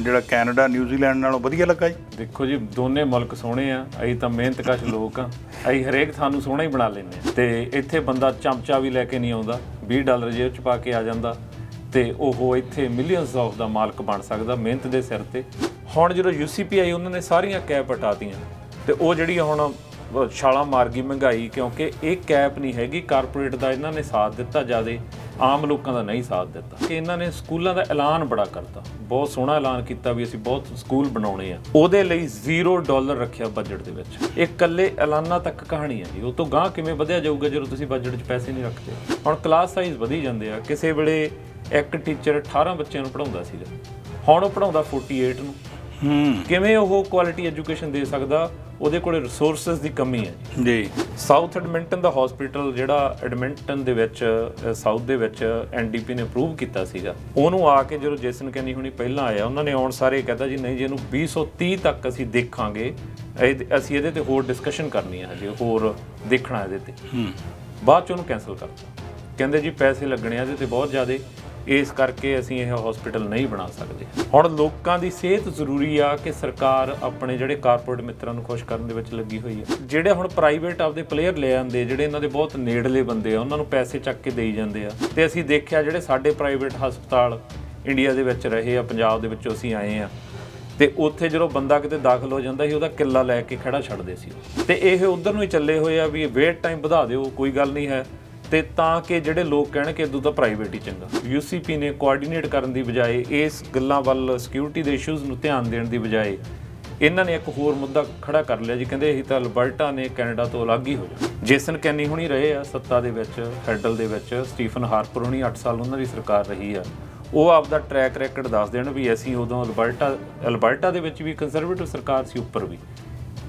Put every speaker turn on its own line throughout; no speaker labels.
ਜਿਹੜਾ Canada New Zealand ਨਾਲੋਂ ਵਧੀਆ ਲੱਗਾ ਜੀ।
ਦੇਖੋ ਜੀ, ਦੋਨੇ ਮੁਲਕ ਸੋਹਣੇ ਆ, ਅਸੀਂ ਤਾਂ ਮਿਹਨਤਕਸ਼ ਲੋਕ ਆ। ਅਸੀਂ ਹਰੇਕ ਥਾਂ ਨੂੰ ਸੋਹਣਾ ਹੀ ਬਣਾ ਲੈਂਦੇ ਆ। ਤੇ ਇੱਥੇ ਬੰਦਾ ਚਮਚਾ ਵੀ ਲੈ ਕੇ ਨਹੀਂ ਆਉਂਦਾ 20 ਡਾਲਰ ਜੇਬ ਚ ਪਾ ਕੇ ਆ ਜਾਂਦਾ। ਤੇ ਉਹ ਇੱਥੇ ਮਿਲੀਅਨਸ ਆਫ ਦਾ ਮਾਲਕ ਬਣ ਸਕਦਾ, ਮਿਹਨਤ ਦੇ ਸਿਰ ਤੇ। ਹੁਣ ਜਦੋਂ ਯੂਸੀਪੀ ਆਈ ਉਹਨਾਂ ਨੇ ਸਾਰੀਆਂ ਕੈਪ ਹਟਾਤੀਆਂ, ਤੇ ਉਹ ਜਿਹੜੀ ਹੁਣ ਛਾਲਾ ਮਾਰ ਗਈ ਮਹਿੰਗਾਈ, ਕਿਉਂਕਿ ਇਹ ਕੈਪ ਨਹੀਂ ਹੈਗੀ ਕਾਰਪੋਰੇਟ ਦਾ ਇਹਨਾਂ ਨੇ ਸਾਥ ਦਿੱਤਾ ਜਿਆਦੇ ਆਮ ਲੋਕਾਂ ਦਾ ਨਹੀਂ ਸਾਥ ਦਿੱਤਾ। ਕਿ ਇਹਨਾਂ ਨੇ ਸਕੂਲਾਂ ਦਾ ਐਲਾਨ ਬੜਾ ਕਰਤਾ। ਬਹੁਤ ਸੋਹਣਾ ਐਲਾਨ ਕੀਤਾ ਵੀ ਅਸੀਂ ਬਹੁਤ ਸਕੂਲ ਬਣਾਉਣੇ ਆ। ਉਹਦੇ ਲਈ 0 ਡਾਲਰ ਰੱਖਿਆ ਬਜਟ ਦੇ ਵਿੱਚ। ਇਹ ਇਕੱਲੇ ਐਲਾਨਾਂ ਤੱਕ ਕਹਾਣੀ ਹੈ ਜੀ। ਉਹ ਤੋਂ ਗਾਂ ਕਿਵੇਂ ਵਧਿਆ ਜਾਊਗਾ ਜਦੋਂ ਤੁਸੀਂ ਬਜਟ 'ਚ ਪੈਸੇ ਨਹੀਂ ਰੱਖਦੇ? ਹੁਣ ਕਲਾਸ ਸਾਈਜ਼ ਵਧੀ ਜਾਂਦੇ ਆ। ਕਿਸੇ ਵੇਲੇ ਇੱਕ ਟੀਚਰ 18 ਬੱਚਿਆਂ ਨੂੰ ਪੜਾਉਂਦਾ ਸੀਗਾ। ਹੁਣ ਉਹ ਪੜਾਉਂਦਾ 48 ਨੂੰ।
ਹੂੰ।
ਕਿਵੇਂ ਉਹ ਕੁਆਲਿਟੀ ਐਜੂਕੇਸ਼ਨ ਦੇ ਸਕਦਾ? ਉਹਦੇ ਕੋਲੇ ਰਿਸੋਰਸਸ ਦੀ ਕਮੀ ਹੈ ਜੀ। ਸਾਊਥ ਐਡਮਿੰਟਨ ਦਾ ਹਸਪੀਟਲ ਜਿਹੜਾ ਐਡਮਿੰਟਨ ਦੇ ਵਿੱਚ ਸਾਊਥ ਦੇ ਵਿੱਚ ਐਨਡੀਪੀ ਨੇ ਅਪਰੂਵ ਕੀਤਾ ਸੀਗਾ। ਉਹਨੂੰ ਆ ਕੇ ਜਦੋਂ ਜੇਸਨ ਕੈਨੀ ਹੁਣੀ ਪਹਿਲਾਂ ਆਇਆ ਉਹਨਾਂ ਨੇ ਆਉਣ ਸਾਰੇ ਕਹਿੰਦਾ ਜੀ ਨਹੀਂ ਜੀ ਇਹਨੂੰ 2030 ਤੱਕ ਅਸੀਂ ਦੇਖਾਂਗੇ। ਅਸੀਂ ਇਹਦੇ ਤੇ ਹੋਰ ਡਿਸਕਸ਼ਨ ਕਰਨੀ ਹੈ ਹਜੇ ਹੋਰ ਦੇਖਣਾ ਇਹਦੇ ਤੇ।
ਹੂੰ।
ਬਾਅਦ ਚ ਉਹਨੂੰ ਕੈਨਸਲ ਕਰਤਾ। ਕਹਿੰਦੇ ਜੀ ਪੈਸੇ ਲੱਗਣੇ ਆ ਇਹਦੇ ਤੇ ਬਹੁਤ ਜ਼ਿਆਦੇ ਇਸ ਕਰਕੇ ਅਸੀਂ ਇਹ ਹਸਪੀਟਲ ਨਹੀਂ ਬਣਾ ਸਕਦੇ। ਹੁਣ ਲੋਕਾਂ ਦੀ ਸਿਹਤ ਜ਼ਰੂਰੀ ਆ ਕਿ ਸਰਕਾਰ ਆਪਣੇ ਜਿਹੜੇ ਕਾਰਪੋਰੇਟ ਮਿੱਤਰਾਂ ਨੂੰ ਖੁਸ਼ ਕਰਨ ਦੇ ਵਿੱਚ ਲੱਗੀ ਹੋਈ ਹੈ ਜਿਹੜੇ ਹੁਣ ਪ੍ਰਾਈਵੇਟ ਆਪਦੇ ਪਲੇਅਰ ਲੈ ਆਂਦੇ ਜਿਹੜੇ ਇਹਨਾਂ ਦੇ ਬਹੁਤ ਨੇੜਲੇ ਬੰਦੇ ਆ, ਉਹਨਾਂ ਨੂੰ ਪੈਸੇ ਚੱਕ ਕੇ ਦੇਈ ਜਾਂਦੇ ਆ। ਤੇ ਅਸੀਂ ਦੇਖਿਆ ਜਿਹੜੇ ਸਾਡੇ ਪ੍ਰਾਈਵੇਟ ਹਸਪਤਾਲ ਇੰਡੀਆ ਦੇ ਵਿੱਚ ਰਹੇ ਆ, ਪੰਜਾਬ ਦੇ ਵਿੱਚੋਂ ਅਸੀਂ ਆਏ ਆ। ਤੇ ਉੱਥੇ ਜਦੋਂ ਬੰਦਾ ਕਿਤੇ ਦਾਖਲ ਹੋ ਜਾਂਦਾ ਸੀ, ਉਹਦਾ ਕਿੱਲਾ ਲੈ ਕੇ ਖੜਾ ਛੱਡਦੇ ਸੀ। ਉਹ। ਤੇ ਇਹ ਉਧਰ ਨੂੰ ਹੀ ਚੱਲੇ ਹੋਏ ਆ ਵੀ ਵੇਟ ਟਾਈਮ ਵਧਾ ਦਿਓ, ਕੋਈ ਗੱਲ ਨਹੀਂ ਹੈ। ਤੇ ਤਾਂ ਕਿ ਜਿਹੜੇ ਲੋਕ ਕਹਿਣ ਕਿ ਇਦੋਂ ਤਾਂ ਪ੍ਰਾਈਵੇਟ ਹੀ ਚੰਗਾ। ਯੂਸੀਪੀ ਨੇ ਕੋਆਰਡੀਨੇਟ ਕਰਨ ਦੀ ਬਜਾਏ ਇਸ ਗੱਲਾਂ ਵੱਲ ਸਿਕਿਉਰਿਟੀ ਦੇ ਇਸ਼ੂਜ਼ ਨੂੰ ਧਿਆਨ ਦੇਣ ਦੀ ਬਜਾਏ ਇਹਨਾਂ ਨੇ ਇੱਕ ਹੋਰ ਮੁੱਦਾ ਖੜਾ ਕਰ ਲਿਆ ਜੀ, ਕਹਿੰਦੇ ਅਸੀਂ ਤਾਂ ਅਲਬਰਟਾ ਨੇ ਕੈਨੇਡਾ ਤੋਂ ਅਲੱਗ ਹੀ ਹੋ ਜਾ ਜੇਸਨ ਕੈਨੀ ਹੁਣੀ ਰਹੇ ਆ ਸੱਤਾ ਦੇ ਵਿੱਚ, ਫੈਡਰਲ ਦੇ ਵਿੱਚ। ਸਟੀਫਨ ਹਾਰਪਰ ਹੁਣੀ 8 ਸਾਲ ਉਹਨਾਂ ਦੀ ਸਰਕਾਰ ਰਹੀ ਆ। ਉਹ ਆਪਦਾ ਟਰੈਕ ਰੈਕਡ ਦੱਸ ਦੇਣ ਵੀ ਅਸੀਂ ਉਦੋਂ ਅਲਬਰਟਾ ਅਲਬਰਟਾ ਦੇ ਵਿੱਚ ਵੀ ਕੰਜ਼ਰਵੇਟਿਵ ਸਰਕਾਰ ਸੀ, ਉੱਪਰ ਵੀ।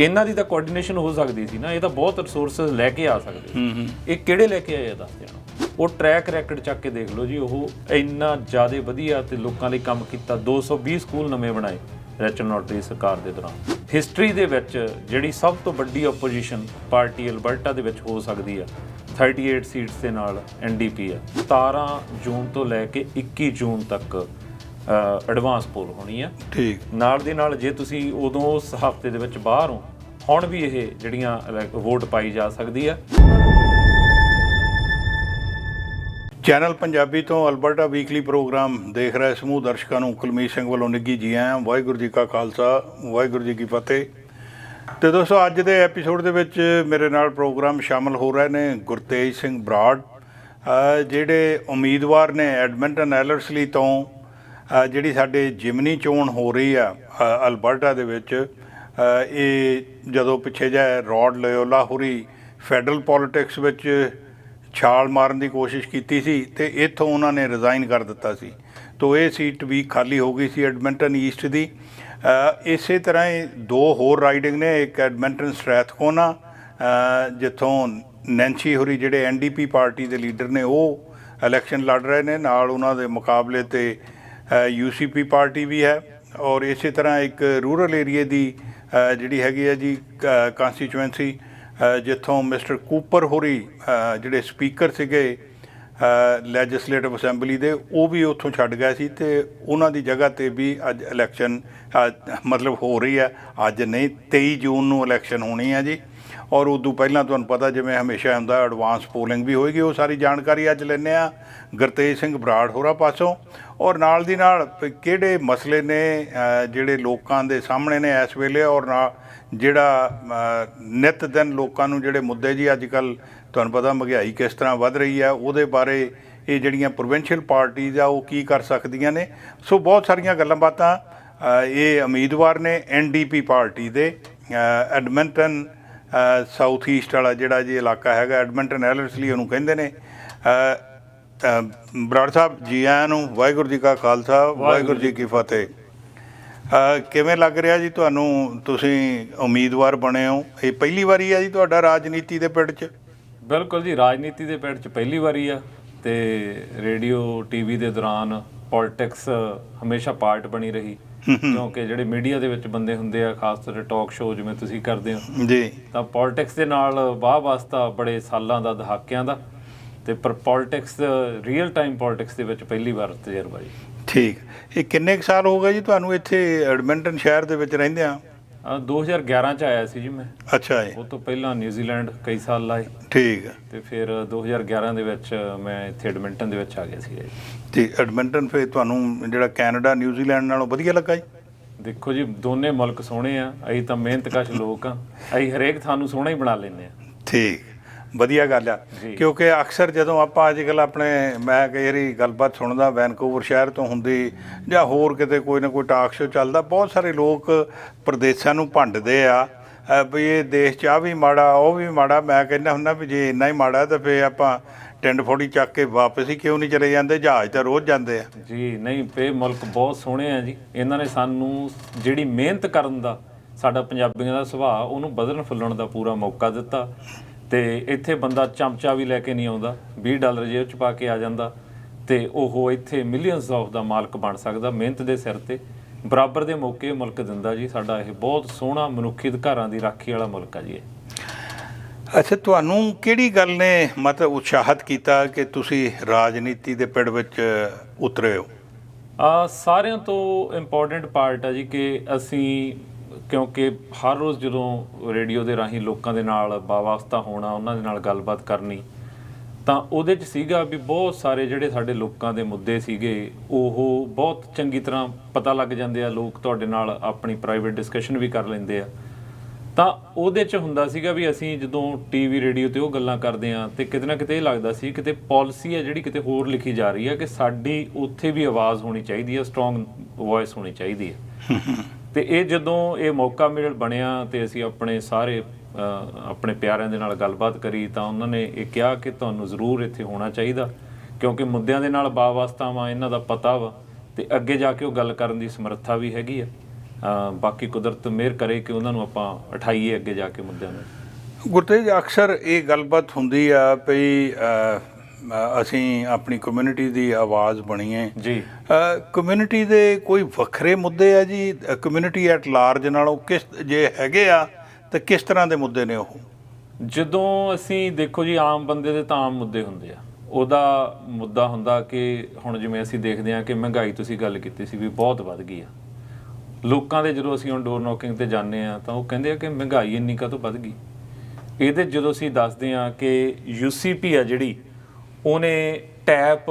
ਇਹਨਾਂ ਦੀ ਤਾਂ ਕੋਆਰਡੀਨੇਸ਼ਨ ਹੋ ਸਕਦੀ ਸੀ ਨਾ ਇਹ ਤਾਂ ਬਹੁਤ ਰਿਸੋਰਸਸ ਲੈ ਕੇ ਆ ਸਕਦੇ
ਹੂੰ ਹੂੰ।
ਇਹ ਕਿਹੜੇ ਲੈ ਕੇ ਆਏ ਆ ਦੱਸ ਦੇਣਾ ਉਹ ਟਰੈਕ ਰੈਕੋਰਡ ਚੱਕ ਕੇ ਦੇਖ ਲਓ ਜੀ ਉਹ ਇੰਨਾ ਜ਼ਿਆਦਾ ਵਧੀਆ ਤੇ ਲੋਕਾਂ ਲਈ ਕੰਮ ਕੀਤਾ 220 ਸਕੂਲ ਨਵੇਂ ਬਣਾਏ ਰੈਚਨ ਨਾਟ ਦੀ ਸਰਕਾਰ ਦੇ ਦੌਰਾਨ। ਹਿਸਟਰੀ ਦੇ ਵਿੱਚ ਜਿਹੜੀ ਸਭ ਤੋਂ ਵੱਡੀ ਆਪੋਜੀਸ਼ਨ ਪਾਰਟੀ ਅਲਬਰਟਾ ਦੇ ਵਿੱਚ ਹੋ ਸਕਦੀ ਆ 38 ਸੀਟਸ ਦੇ ਨਾਲ ਐਨਡੀਪੀ ਆ। 17 ਜੂਨ ਤੋਂ ਲੈ ਕੇ 21 ਜੂਨ ਤੱਕ ਐਡਵਾਂਸ ਪੋਲ ਹੋਣੀ ਆ।
ਠੀਕ।
ਨਾਲ ਦੀ ਨਾਲ ਜੇ ਤੁਸੀਂ ਉਦੋਂ ਉਸ ਹਫ਼ਤੇ ਦੇ ਵਿੱਚ ਬਾਹਰ ਹੋ ਹੁਣ ਵੀ ਇਹ ਜਿਹੜੀਆਂ ਵੋਟ ਪਾਈ ਜਾ ਸਕਦੀ ਆ।
ਚੈਨਲ ਪੰਜਾਬੀ ਤੋਂ ਅਲਬਰਟਾ ਵੀਕਲੀ ਪ੍ਰੋਗਰਾਮ ਦੇਖ ਰਹੇ ਸਮੂਹ ਦਰਸ਼ਕਾਂ ਨੂੰ ਕੁਲਮੀਤ ਸਿੰਘ ਵੱਲੋਂ ਨਿੱਗੀ ਜੀ ਆਇਆਂ, ਵਾਹਿਗੁਰੂ ਜੀ ਕਾ ਖਾਲਸਾ, ਵਾਹਿਗੁਰੂ ਜੀ ਕੀ ਫਤਿਹ। ਤੇ ਦੋਸਤੋ, ਅੱਜ ਦੇ ਐਪੀਸੋਡ ਦੇ ਵਿੱਚ ਮੇਰੇ ਨਾਲ ਪ੍ਰੋਗਰਾਮ ਸ਼ਾਮਲ ਹੋ ਰਹੇ ਨੇ ਗੁਰਤੇਜ ਸਿੰਘ ਬਰਾੜ ਜਿਹੜੇ ਉਮੀਦਵਾਰ ਨੇ ਐਡਮਿੰਟਨ ਐਲਰਸਲੀ ਤੋਂ ਜਿਹੜੀ ਸਾਡੇ ਜਿਮਨੀ ਚੋਣ ਹੋ ਰਹੀ ਆ ਅਲਬਰਟਾ ਦੇ ਵਿੱਚ। ਇਹ ਜਦੋਂ ਪਿੱਛੇ ਜਾ ਰੌਡ ਲਿਓਲਾ ਹੋਰੀ ਫੈਡਰਲ ਪੋਲਿਟਿਕਸ ਵਿੱਚ ਛਾਲ ਮਾਰਨ ਦੀ ਕੋਸ਼ਿਸ਼ ਕੀਤੀ ਸੀ ਤੇ ਇੱਥੋਂ ਉਹਨਾਂ ਨੇ ਰਿਜ਼ਾਈਨ ਕਰ ਦਿੱਤਾ ਸੀ। ਤੋ ਇਹ ਸੀਟ ਵੀ ਖਾਲੀ ਹੋ ਗਈ ਸੀ ਐਡਮਿੰਟਨ ਈਸਟ ਦੀ। ਇਸੇ ਤਰ੍ਹਾਂ ਹੀ ਦੋ ਹੋਰ ਰਾਈਡਿੰਗ ਨੇ, ਇੱਕ ਐਡਮਿੰਟਨ ਸਟ੍ਰੈਥਕੋਨਾ ਜਿੱਥੋਂ ਨੈਂਸੀ ਹੋਰੀ ਜਿਹੜੇ ਐਨਡੀਪੀ ਪਾਰਟੀ ਦੇ ਲੀਡਰ ਨੇ, ਉਹ ਇਲੈਕਸ਼ਨ ਲੜ ਰਹੇ ਨੇ। ਨਾਲ ਉਹਨਾਂ ਦੇ ਮੁਕਾਬਲੇ ਤੇ ਯੂਸੀਪੀ ਪਾਰਟੀ ਵੀ ਹੈ। ਔਰ ਇਸੇ ਤਰ੍ਹਾਂ ਇੱਕ ਰੂਰਲ ਏਰੀਆ ਦੀ ਜਿਹੜੀ ਹੈਗੀ ਹੈ ਜੀ ਕਨਸਟੀਚੁਐਂਸੀ ਜਿੱਥੋਂ ਮਿਸਟਰ ਕੂਪਰ ਹੋਰੀ ਜਿਹੜੇ ਸਪੀਕਰ ਸੀਗੇ ਲੈਜਿਸਲੇਟਿਵ ਅਸੈਂਬਲੀ ਦੇ, ਉਹ ਵੀ ਉੱਥੋਂ ਛੱਡ ਗਏ ਸੀ ਤੇ ਉਹਨਾਂ ਦੀ ਜਗ੍ਹਾ ਤੇ ਵੀ ਅੱਜ ਇਲੈਕਸ਼ਨ ਮਤਲਬ ਹੋ ਰਹੀ ਹੈ। ਅੱਜ ਨਹੀਂ 23 ਜੂਨ ਨੂੰ ਇਲੈਕਸ਼ਨ ਹੋਣੀ ਹੈ ਜੀ। ਔਰ ਉਦੋਂ ਪਹਿਲਾਂ ਤੁਹਾਨੂੰ ਪਤਾ ਜਿਵੇਂ ਹਮੇਸ਼ਾ ਹੁੰਦਾ ਐਡਵਾਂਸ ਪੋਲਿੰਗ ਵੀ ਹੋਏਗੀ ਉਹ ਸਾਰੀ ਜਾਣਕਾਰੀ ਅੱਜ ਲੈਂਦੇ ਆ ਗੁਰਤੇਜ ਸਿੰਘ ਬਰਾੜ ਹੋਰਾਂ ਪਾਸੋਂ। ਔਰ ਨਾਲ ਦੀ ਨਾਲ ਕਿਹੜੇ ਮਸਲੇ ਨੇ ਜਿਹੜੇ ਲੋਕਾਂ ਦੇ ਸਾਹਮਣੇ ਨੇ ਇਸ ਵੇਲੇ? ਔਰ ਨਾ ਜਿਹੜਾ ਅ, ਨਿਤ ਦਿਨ ਲੋਕਾਂ ਨੂੰ ਜਿਹੜੇ ਮੁੱਦੇ ਜੀ ਅੱਜ ਕੱਲ ਤੁਹਾਨੂੰ ਪਤਾ ਮਹਿੰਗਾਈ ਕਿਸ ਤਰ੍ਹਾਂ ਵੱਧ ਰਹੀ ਹੈ ਉਹਦੇ ਬਾਰੇ ਇਹ ਜਿਹੜੀਆਂ ਪ੍ਰੋਵਿੰਸ਼ੀਅਲ ਪਾਰਟੀਜ਼ ਆ ਉਹ ਕੀ ਕਰ ਸਕਦੀਆਂ ਨੇ? ਸੋ ਬਹੁਤ ਸਾਰੀਆਂ ਗੱਲਾਂ ਬਾਤਾਂ ਇਹ ਉਮੀਦਵਾਰ ਨੇ ਐਨਡੀਪੀ ਪਾਰਟੀ ਦੇ ਐਡਮਿੰਟਨ ਸਾਊਥ ਈਸਟ ਵਾਲਾ ਜਿਹੜਾ ਜੀ ਇਲਾਕਾ ਹੈਗਾ ਐਡਮਿੰਟਨ ਐਲਰਸਲੀ ਉਹਨੂੰ ਕਹਿੰਦੇ ਨੇ। ਬਰਾੜ ਸਾਹਿਬ ਜੀ ਆਇਆਂ ਨੂੰ ਵਾਹਿਗੁਰੂ ਜੀ ਕਾ ਖਾਲਸਾ ਵਾਹਿਗੁਰੂ ਜੀ ਕੀ ਫਤਿਹ। ਅ, ਕਿਵੇਂ ਲੱਗ ਰਿਹਾ ਜੀ ਤੁਹਾਨੂੰ? ਤੁਸੀਂ ਉਮੀਦਵਾਰ ਬਣੇ ਹੋ। ਇਹ ਪਹਿਲੀ ਵਾਰੀ ਹੈ ਜੀ ਤੁਹਾਡਾ ਰਾਜਨੀਤੀ ਦੇ ਪਿੰਡ 'ਚ?
ਬਿਲਕੁਲ ਜੀ ਰਾਜਨੀਤੀ ਦੇ ਪਿੰਡ 'ਚ ਪਹਿਲੀ ਵਾਰੀ ਆ ਤੇ ਰੇਡੀਓ ਟੀਵੀ ਦੇ ਦੌਰਾਨ ਪੋਲਿਟਿਕਸ ਹਮੇਸ਼ਾ ਪਾਰਟ ਬਣੀ ਰਹੀ। ਕਿਉਂਕਿ ਜਿਹੜੇ ਮੀਡੀਆ ਦੇ ਵਿੱਚ ਬੰਦੇ ਹੁੰਦੇ ਆ ਖਾਸ ਤੌਰ ਤੇ ਟਾਕ ਸ਼ੋਅ ਜਿਵੇਂ ਤੁਸੀਂ ਕਰਦੇ ਹੋ
ਜੀ।
ਤਾਂ ਪੋਲਿਟਿਕਸ ਦੇ ਨਾਲ ਵਾਹ ਵਾਸਤਾ ਬੜੇ ਸਾਲਾਂ ਦਾ ਦਹਾਕਿਆਂ ਦਾ ਤੇ ਪਰ ਪੋਲਿਟਿਕਸ ਰੀਅਲ ਟਾਈਮ ਪੋਲਿਟਿਕਸ ਦੇ ਵਿੱਚ ਪਹਿਲੀ ਵਾਰ ਤਜਰਬਾ ਜੀ।
ਠੀਕ। ਇਹ ਕਿੰਨੇ ਕੁ ਸਾਲ ਹੋ ਗਏ ਜੀ ਤੁਹਾਨੂੰ ਇੱਥੇ ਐਡਮਿੰਟਨ ਸ਼ਹਿਰ ਦੇ ਵਿੱਚ ਰਹਿੰਦੇ ਆ?
ਅ, 2011 ਚ ਆਇਆ ਸੀ ਜੀ ਮੈਂ।
ਅੱਛਾ ਜੀ।
ਉਹ ਤੋਂ ਪਹਿਲਾਂ ਨਿਊਜ਼ੀਲੈਂਡ ਕਈ ਸਾਲ ਲਾਏ।
ਠੀਕ।
ਤੇ ਫਿਰ 2011 ਦੇ ਵਿੱਚ ਮੈਂ ਇੱਥੇ ਐਡਮਿੰਟਨ ਦੇ ਵਿੱਚ ਆ ਗਿਆ ਸੀ ਜੀ।
ਤੇ ਐਡਮਿੰਟਨ ਫੇ ਤੁਹਾਨੂੰ ਜਿਹੜਾ ਕੈਨੇਡਾ ਨਿਊਜ਼ੀਲੈਂਡ ਨਾਲੋਂ ਵਧੀਆ ਲੱਗਾ ਜੀ?
ਦੇਖੋ ਜੀ ਦੋਨੇ ਮੁਲਕ ਸੋਹਣੇ ਆ ਅਸੀਂ ਤਾਂ ਮਿਹਨਤਕਸ਼ ਲੋਕ ਆ ਅਸੀਂ ਹਰੇਕ ਥਾਂ ਨੂੰ ਸੋਹਣਾ ਹੀ ਬਣਾ ਲੈਂਦੇ ਆ।
ਠੀਕ ਵਧੀਆ ਗੱਲ ਆ। ਕਿਉਂਕਿ ਅਕਸਰ ਜਦੋਂ ਆਪਾਂ ਅੱਜ ਕੱਲ ਆਪਣੇ ਮੈਂ ਕਈ ਵਾਰੀ ਗੱਲਬਾਤ ਸੁਣਦਾ ਵੈਨਕੂਵਰ ਸ਼ਹਿਰ ਤੋਂ ਹੁੰਦੀ ਜਾਂ ਹੋਰ ਕਿਤੇ ਕੋਈ ਨਾ ਕੋਈ ਟਾਕ ਸ਼ੋ ਚੱਲਦਾ ਬਹੁਤ ਸਾਰੇ ਲੋਕ ਪ੍ਰਦੇਸ਼ਾਂ ਨੂੰ ਭੰਡਦੇ ਆ। ਵੀ ਇਹ ਦੇਸ਼ ਚ ਆ ਵੀ ਮਾੜਾ ਉਹ ਵੀ ਮਾੜਾ ਮੈਂ ਕਹਿੰਦਾ ਹੁੰਦਾ ਵੀ ਜੇ ਇੰਨਾ ਹੀ ਮਾੜਾ ਤਾਂ ਫੇ ਆਪਾਂ ਟਿੰਡ ਫੋੜੀ ਚੱਕ ਕੇ ਵਾਪਸ ਹੀ ਕਿਉਂ ਨਹੀਂ ਚਲੇ ਜਾਂਦੇ? ਜਹਾਜ਼ ਤਾਂ ਰੋਜ਼ ਜਾਂਦੇ ਆ।
ਜੀ, ਨਹੀਂ, ਇਹ ਮੁਲਕ ਬਹੁਤ ਸੋਹਣੇ ਆ ਜੀ। ਇਹਨਾਂ ਨੇ ਸਾਨੂੰ ਜਿਹੜੀ ਮਿਹਨਤ ਕਰਨ ਦਾ ਸਾਡਾ ਪੰਜਾਬੀਆਂ ਦਾ ਸੁਭਾਅ, ਉਹਨੂੰ ਬਦਲਣ ਫੁੱਲਣ ਦਾ ਪੂਰਾ ਮੌਕਾ ਦਿੱਤਾ। ਤੇ ਇੱਥੇ ਬੰਦਾ ਚਮਚਾ ਵੀ ਲੈ ਕੇ ਨਹੀਂ ਆਉਂਦਾ। 20 ਡਾਲਰ ਜੇਬ ਚ ਪਾ ਕੇ ਆ ਜਾਂਦਾ। ਤੇ ਉਹ ਇੱਥੇ ਮਿਲੀਅਨਸ ਆਫ ਦਾ ਮਾਲਕ ਬਣ ਸਕਦਾ ਮਿਹਨਤ ਦੇ ਸਿਰ ਤੇ। ਬਰਾਬਰ ਦੇ ਮੌਕੇ ਮੁਲਕ ਦਿੰਦਾ ਜੀ। ਸਾਡਾ ਇਹ ਬਹੁਤ ਸੋਹਣਾ ਮਨੁੱਖੀ ਅਧਿਕਾਰਾਂ ਦੀ ਰਾਖੀ ਵਾਲਾ ਮੁਲਕ ਆ ਜੀ ਇਹ।
ਅੱਛਾ, ਤੁਹਾਨੂੰ ਕਿਹੜੀ ਗੱਲ ਨੇ ਮਤਲਬ ਉਤਸ਼ਾਹਿਤ ਕੀਤਾ ਕਿ ਤੁਸੀਂ ਰਾਜਨੀਤੀ ਦੇ ਪਿੜ ਵਿੱਚ ਉਤਰੇ ਹੋ?
ਆ, ਸਾਰਿਆਂ ਤੋਂ ਇੰਪੋਰਟੈਂਟ ਪਾਰਟ ਆ ਜੀ ਕਿ ਅਸੀਂ, ਕਿਉਂਕਿ ਹਰ ਰੋਜ਼ ਜਦੋਂ ਰੇਡੀਓ ਦੇ ਰਾਹੀਂ ਲੋਕਾਂ ਦੇ ਨਾਲ ਬਾਵਾਸਤਾ ਹੋਣਾ, ਉਹਨਾਂ ਦੇ ਨਾਲ ਗੱਲਬਾਤ ਕਰਨੀ, ਤਾਂ ਉਹਦੇ 'ਚ ਸੀਗਾ ਵੀ ਬਹੁਤ ਸਾਰੇ ਜਿਹੜੇ ਸਾਡੇ ਲੋਕਾਂ ਦੇ ਮੁੱਦੇ ਸੀਗੇ, ਉਹ ਬਹੁਤ ਚੰਗੀ ਤਰ੍ਹਾਂ ਪਤਾ ਲੱਗ ਜਾਂਦੇ ਆ, ਲੋਕ ਤੁਹਾਡੇ ਨਾਲ ਆਪਣੀ ਪ੍ਰਾਈਵੇਟ ਡਿਸਕਸ਼ਨ ਵੀ ਕਰ ਲੈਂਦੇ ਆ। ਤਾਂ ਉਹਦੇ 'ਚ ਹੁੰਦਾ ਸੀਗਾ ਵੀ ਅਸੀਂ ਜਦੋਂ ਟੀਵੀ ਰੇਡੀਓ ਤੇ ਉਹ ਗੱਲਾਂ ਕਰਦੇ ਆ ਤੇ ਕਿਤੇ ਨਾ ਕਿਤੇ ਇਹ ਲੱਗਦਾ ਸੀ ਕਿਤੇ ਪਾਲਿਸੀ ਹੈ ਜਿਹੜੀ ਕਿਤੇ ਹੋਰ ਲਿਖੀ ਜਾ ਰਹੀ ਹੈ ਕਿ ਸਾਡੀ ਉੱਥੇ ਵੀ ਆਵਾਜ਼ ਹੋਣੀ ਚਾਹੀਦੀ ਹੈ ਸਟਰੋਂਗ ਵੌਇਸ ਹੋਣੀ ਚਾਹੀਦੀ ਹੈ। ਤੇ ਇਹ ਜਦੋਂ ਇਹ ਮੌਕਾ ਮਿਲ ਬਣਿਆ ਤੇ ਅਸੀਂ ਆਪਣੇ ਸਾਰੇ ਆਪਣੇ ਪਿਆਰਿਆਂ ਦੇ ਨਾਲ ਗੱਲਬਾਤ ਕਰੀ ਤਾਂ ਉਹਨਾਂ ਨੇ ਇਹ ਕਿਹਾ ਕਿ ਤੁਹਾਨੂੰ ਜ਼ਰੂਰ ਇੱਥੇ ਹੋਣਾ ਚਾਹੀਦਾ ਕਿਉਂਕਿ ਮੁੱਦਿਆਂ ਦੇ ਨਾਲ ਬਾਵਾਸਤਾਵਾਂ ਇਹਨਾਂ ਦਾ ਪਤਾ ਵਾ ਤੇ ਅੱਗੇ ਜਾ ਕੇ ਉਹ ਗੱਲ ਕਰਨ ਦੀ ਸਮਰੱਥਾ ਵੀ ਹੈਗੀ ਆ ਬਾਕੀ ਕੁਦਰਤ ਮਿਹਰ ਕਰੇ ਕਿ ਉਹਨਾਂ ਨੂੰ ਆਪਾਂ ਉਠਾਈਏ ਅੱਗੇ ਜਾ ਕੇ ਮੁੱਦਿਆਂ ਨੂੰ।
ਗੁਰਤੇਜ ਅਕਸਰ ਇਹ ਗੱਲਬਾਤ ਹੁੰਦੀ ਆ ਅ, ਅਸੀਂ ਆਪਣੀ ਕਮਿਊਨਿਟੀ ਦੀ ਆਵਾਜ਼ ਬਣੀਏ।
ਜੀ।
ਕਮਿਊਨਿਟੀ ਦੇ ਕੋਈ ਵੱਖਰੇ ਮੁੱਦੇ ਆ ਜੀ? ਕਮਿਊਨਿਟੀ ਐਟ ਲਾਰਜ ਨਾਲੋਂ ਕਿਸ ਜੇ ਹੈਗੇ ਆ ਤਾਂ ਕਿਸ ਤਰ੍ਹਾਂ ਦੇ ਮੁੱਦੇ ਨੇ ਉਹ?
ਜਦੋਂ ਅਸੀਂ ਦੇਖੋ ਜੀ ਆਮ ਬੰਦੇ ਦੇ ਤਾਂ ਆਮ ਮੁੱਦੇ ਹੁੰਦੇ ਆ। ਉਹਦਾ ਮੁੱਦਾ ਹੁੰਦਾ ਕਿ ਹੁਣ ਜਿਵੇਂ ਅਸੀਂ ਦੇਖਦੇ ਹਾਂ ਕਿ ਮਹਿੰਗਾਈ ਤੁਸੀਂ ਗੱਲ ਕੀਤੀ ਸੀ ਵੀ ਬਹੁਤ ਵੱਧ ਗਈ ਆ। ਲੋਕਾਂ ਦੇ ਜਦੋਂ ਅਸੀਂ ਹੁਣ ਡੋਰ ਨੋਕਿੰਗ ਤੇ ਜਾਂਦੇ ਆ ਤਾਂ ਉਹ ਕਹਿੰਦੇ ਆ ਕਿ ਮਹਿੰਗਾਈ ਇੰਨੀ ਕਾਹਤੋਂ ਵੱਧ ਗਈ? ਇਹਦੇ ਜਦੋਂ ਅਸੀਂ ਦੱਸਦੇ ਆ ਕਿ ਯੂਸੀਪੀ ਆ ਜਿਹੜੀ, ਉਹਨੇ ਟੈਪ